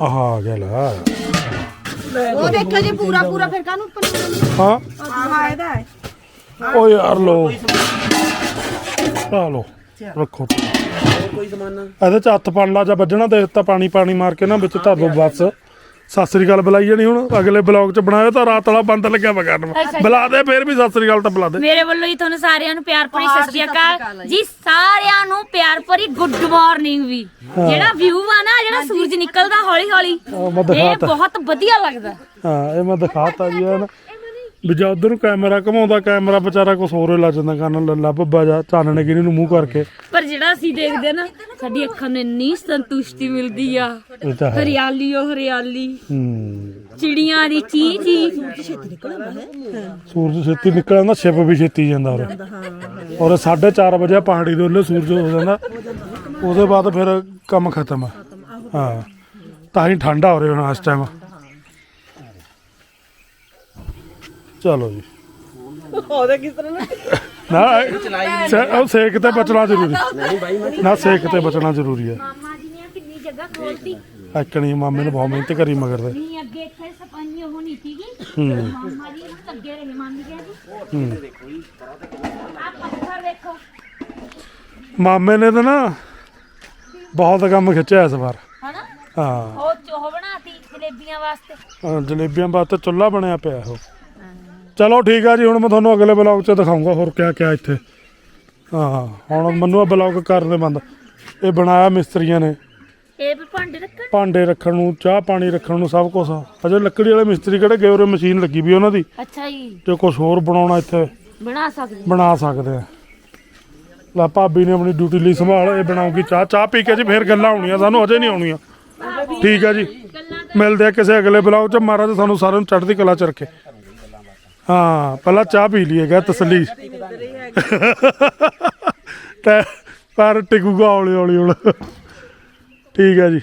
ਆਹ ਆ ਗਿਆ ਲਾ। ਉਹ ਦੇਖੋ ਜੀ ਪੂਰਾ ਪੂਰਾ ਫਿਰ ਕਾਹਨੂੰ ਉੱਪਰ ਹਾਂ? ਆਹ ਇਹਦਾ ਹੈ। ਓ ਯਾਰ ਲੋ ਆ ਲੋ ਰੱਖੋ। ਕੋਈ ਸਮਾਨ? ਇਹਦੇ ਚ ਹੱਥ ਪਾਣ ਲਾ ਜਾਂ ਵੱਜਣਾ ਤੇ ਤਾਂ ਪਾਣੀ ਪਾਣੀ ਮਾਰ ਕੇ ਨਾ ਵਿੱਚ ਧਰ ਦੋ ਬਸ। ਸਤਿ ਸ੍ਰੀ ਅਕਾਲ ਬੁਲਾਈ ਜਾਣੀ ਹੁਣ ਅਗਲੇ ਬਲੌਗ ਚ ਬਣਾਇਆ ਤਾਂ ਰਾਤ ਵਾਲਾ ਬੰਦ ਲੱਗਿਆ ਵਾ ਕਰਨ ਬੁਲਾ ਦੇ ਫੇਰ ਵੀ ਸਤਿ ਸ੍ਰੀ ਅਕਾਲ ਤਾਂ ਬੁਲਾ ਦੇ। ਮੇਰੇ ਵੱਲੋਂ ਹੀ ਤੁਹਾਨੂੰ ਸਾਰਿਆਂ ਨੂੰ ਪਿਆਰ ਭਰੀ ਸਤਿ ਸ਼੍ਰੀ ਅਕਾਲ। ਜੀ। ਸਾਰਿਆਂ ਨੂੰ ਪਿਆਰ ਭਰੀ ਗੁੱਡ ਮਾਰਨਿੰਗ ਵੀ। ਜਿਹੜਾ ਵਿਊ ਆ ਨਾ ਜਿਹੜਾ ਸੂਰਜ ਨਿਕਲਦਾ ਹੌਲੀ ਹੌਲੀ ਇਹ ਬਹੁਤ ਵਧੀਆ ਲੱਗਦਾ। ਹਾਂ ਇਹ ਮੈਂ ਦਿਖਾਤਾ ਜੀ ਇਹ ਨਾ ਵੀ ਉਧਰ ਨੂੰ ਕੈਮਰਾ ਘਮਾਉਂਦਾ ਕੈਮਰਾ ਵਿਚਾਰਾ ਕੁਛ ਹੋਰ ਹੀ ਲੱਜ ਜਾਂਦਾ ਕੰਨ ਲੱਲਾ ਬੱਬਾ ਜਾ ਚਾਨਣੇ ਗਿਰੀ ਨੂੰ ਮੂੰਹ ਕਰਕੇ। ਪਰ ਜਿਹੜਾ ਅਸੀਂ ਦੇਖਦੇ ਆ ਨਾ ਸਾਡੀ ਅੱਖਾਂ ਨੂੰ ਇੰਨੀ ਸੰਤੁਸ਼ਟੀ ਮਿਲਦੀ ਆ। ਇਹ ਤਾਂ ਹੈ। ਹਰਿਆਲੀ ਉਹ ਹਰਿਆਲੀ। ਹੂੰ। ਚਿੜੀਆਂ ਦੀ ਚੀ ਚੀ ਸੂਰਜ ਛੇਤੀ ਨਿਕਲ ਆਉਂਦਾ ਛਿਪ ਵੀ ਛੇਤੀ ਜਾਂਦਾ ਔਰ ਔਰ 4:30 ਵਜੇ ਪਹਾੜੀ ਦੇ ਉੱਲੇ ਸੂਰਜ ਹੋ ਜਾਂਦਾ। ਉਹਦੇ ਬਾਅਦ ਫਿਰ ਕੰਮ ਖਤਮ ਆ। ਹਾਂ। ਤਾਂ ਹੀ ਠੰਡਾ ਹੋ ਰਿਹਾ ਹੁਣ ਇਸ ਟਾਈਮ ਚਲੋ ਜੀ। ਉਹਦੇ ਕਿਸ ਤਰ੍ਹਾਂ ਨਾ ਸੇ- ਉਹ ਸੇਕ ਤੇ ਬਚਣਾ ਜ਼ਰੂਰੀ। ਨਾ ਸੇਕ ਤੇ ਬਚਣਾ ਜ਼ਰੂਰੀ ਹੈ। ਮਾਮਾ ਜੀ ਨੇ ਕਿੰਨੀ ਜਗ੍ਹਾ ਖੋਲਤੀ। ਐਕਣੀ ਮਾਮੇ ਨੇ ਬਹੁਤ ਮਿਹਨਤ ਕਰੀ ਮਗਰ ਦੇ। ਨਹੀਂ ਅੱਗੇ ਇੱਥੇ ਸਪਾਈ ਹੋਣੀ ਸੀਗੀ। ਹੂੰ। ਮਾਮਾ ਜੀ ਨੂੰ ਲੱਗੇ ਰਹੇ ਮੰਨ ਗਿਆ ਜੀ। ਹੂੰ ਆ ਪੱਥਰ ਦੇਖੋ ਮਾਮੇ ਨੇ ਤਾਂ ਨਾ ਬਹੁਤ ਕੰਮ ਖਿੱਚਿਆ ਇਸ ਵਾਰ। ਹਨਾ? ਹਾਂ। ਉਹ ਚੋਹ ਬਣਾਤੀ ਜਲੇਬੀਆਂ ਵਾਸਤੇ। ਜਲੇਬੀਆਂ ਵਾਸਤੇ ਚੁੱਲ੍ਹਾ ਬਣਿਆ ਪਿਆ ਉਹ। ਚਲੋ ਠੀਕ ਆ ਜੀ ਹੁਣ ਮੈਂ ਤੁਹਾਨੂੰ ਅਗਲੇ ਬਲੌਗ 'ਚ ਦਿਖਾਉਂਗਾ ਹੋਰ ਕਿਆ ਕਿਆ ਇੱਥੇ। ਹਾਂ ਹੁਣ ਮੈਨੂੰ ਆ ਬਲੌਗ ਕਰਨੇ ਬੰਦ। ਇਹ ਬਣਾਇਆ ਮਿਸਤਰੀਆਂ ਨੇ। ਇਹ ਵੀ ਭਾਂਡੇ ਰੱਖਣ? ਭਾਂਡੇ ਰੱਖਣ ਨੂੰ ਚਾਹ ਪਾਣੀ ਰੱਖਣ ਨੂੰ ਸਭ ਕੁਝ ਅਜੇ ਲੱਕੜੀ ਵਾਲੇ ਮਿਸਤਰੀ ਕਿਹੜੇ ਗਏ ਉਰੇ ਮਸ਼ੀਨ ਲੱਗੀ ਵੀ ਉਹਨਾਂ ਦੀ। ਅੱਛਾ ਜੀ। ਤੇ ਕੁਝ ਹੋਰ ਬਣਾਉਣਾ ਇੱਥੇ। ਬਣਾ ਸਕਦੇ ਬਣਾ ਸਕਦੇ ਆ। ਲਾ ਭਾਬੀ ਨੇ ਆਪਣੀ ਡਿਊਟੀ ਲਈ ਸੰਭਾਲ ਇਹ ਬਣਾਉਗੀ ਚਾਹ। ਚਾਹ ਪੀ ਕੇ ਜੀ ਫੇਰ ਗੱਲਾਂ ਆਉਣੀਆਂ ਸਾਨੂੰ ਅਜੇ ਨਹੀਂ ਆਉਣੀਆਂ। ਠੀਕ ਆ ਜੀ। ਮਿਲਦੇ ਆ ਕਿਸੇ ਅਗਲੇ ਬਲੌਗ 'ਚ। ਮਹਾਰਾਜ ਸਾਨੂੰ ਸਾਰਿਆਂ ਨੂੰ ਚੜ੍ਹਦੀ ਕਲਾ 'ਚ ਰੱਖੇ। ਹਾਂ ਪਹਿਲਾਂ ਚਾਹ ਪੀ ਲਈਏਗਾ ਤਸੱਲੀ। ਤੇ ਪਰ ਟਿਕੂਗਾ ਹੌਲੀ ਹੌਲੀ ਹੁਣ। ਠੀਕ ਆ ਜੀ।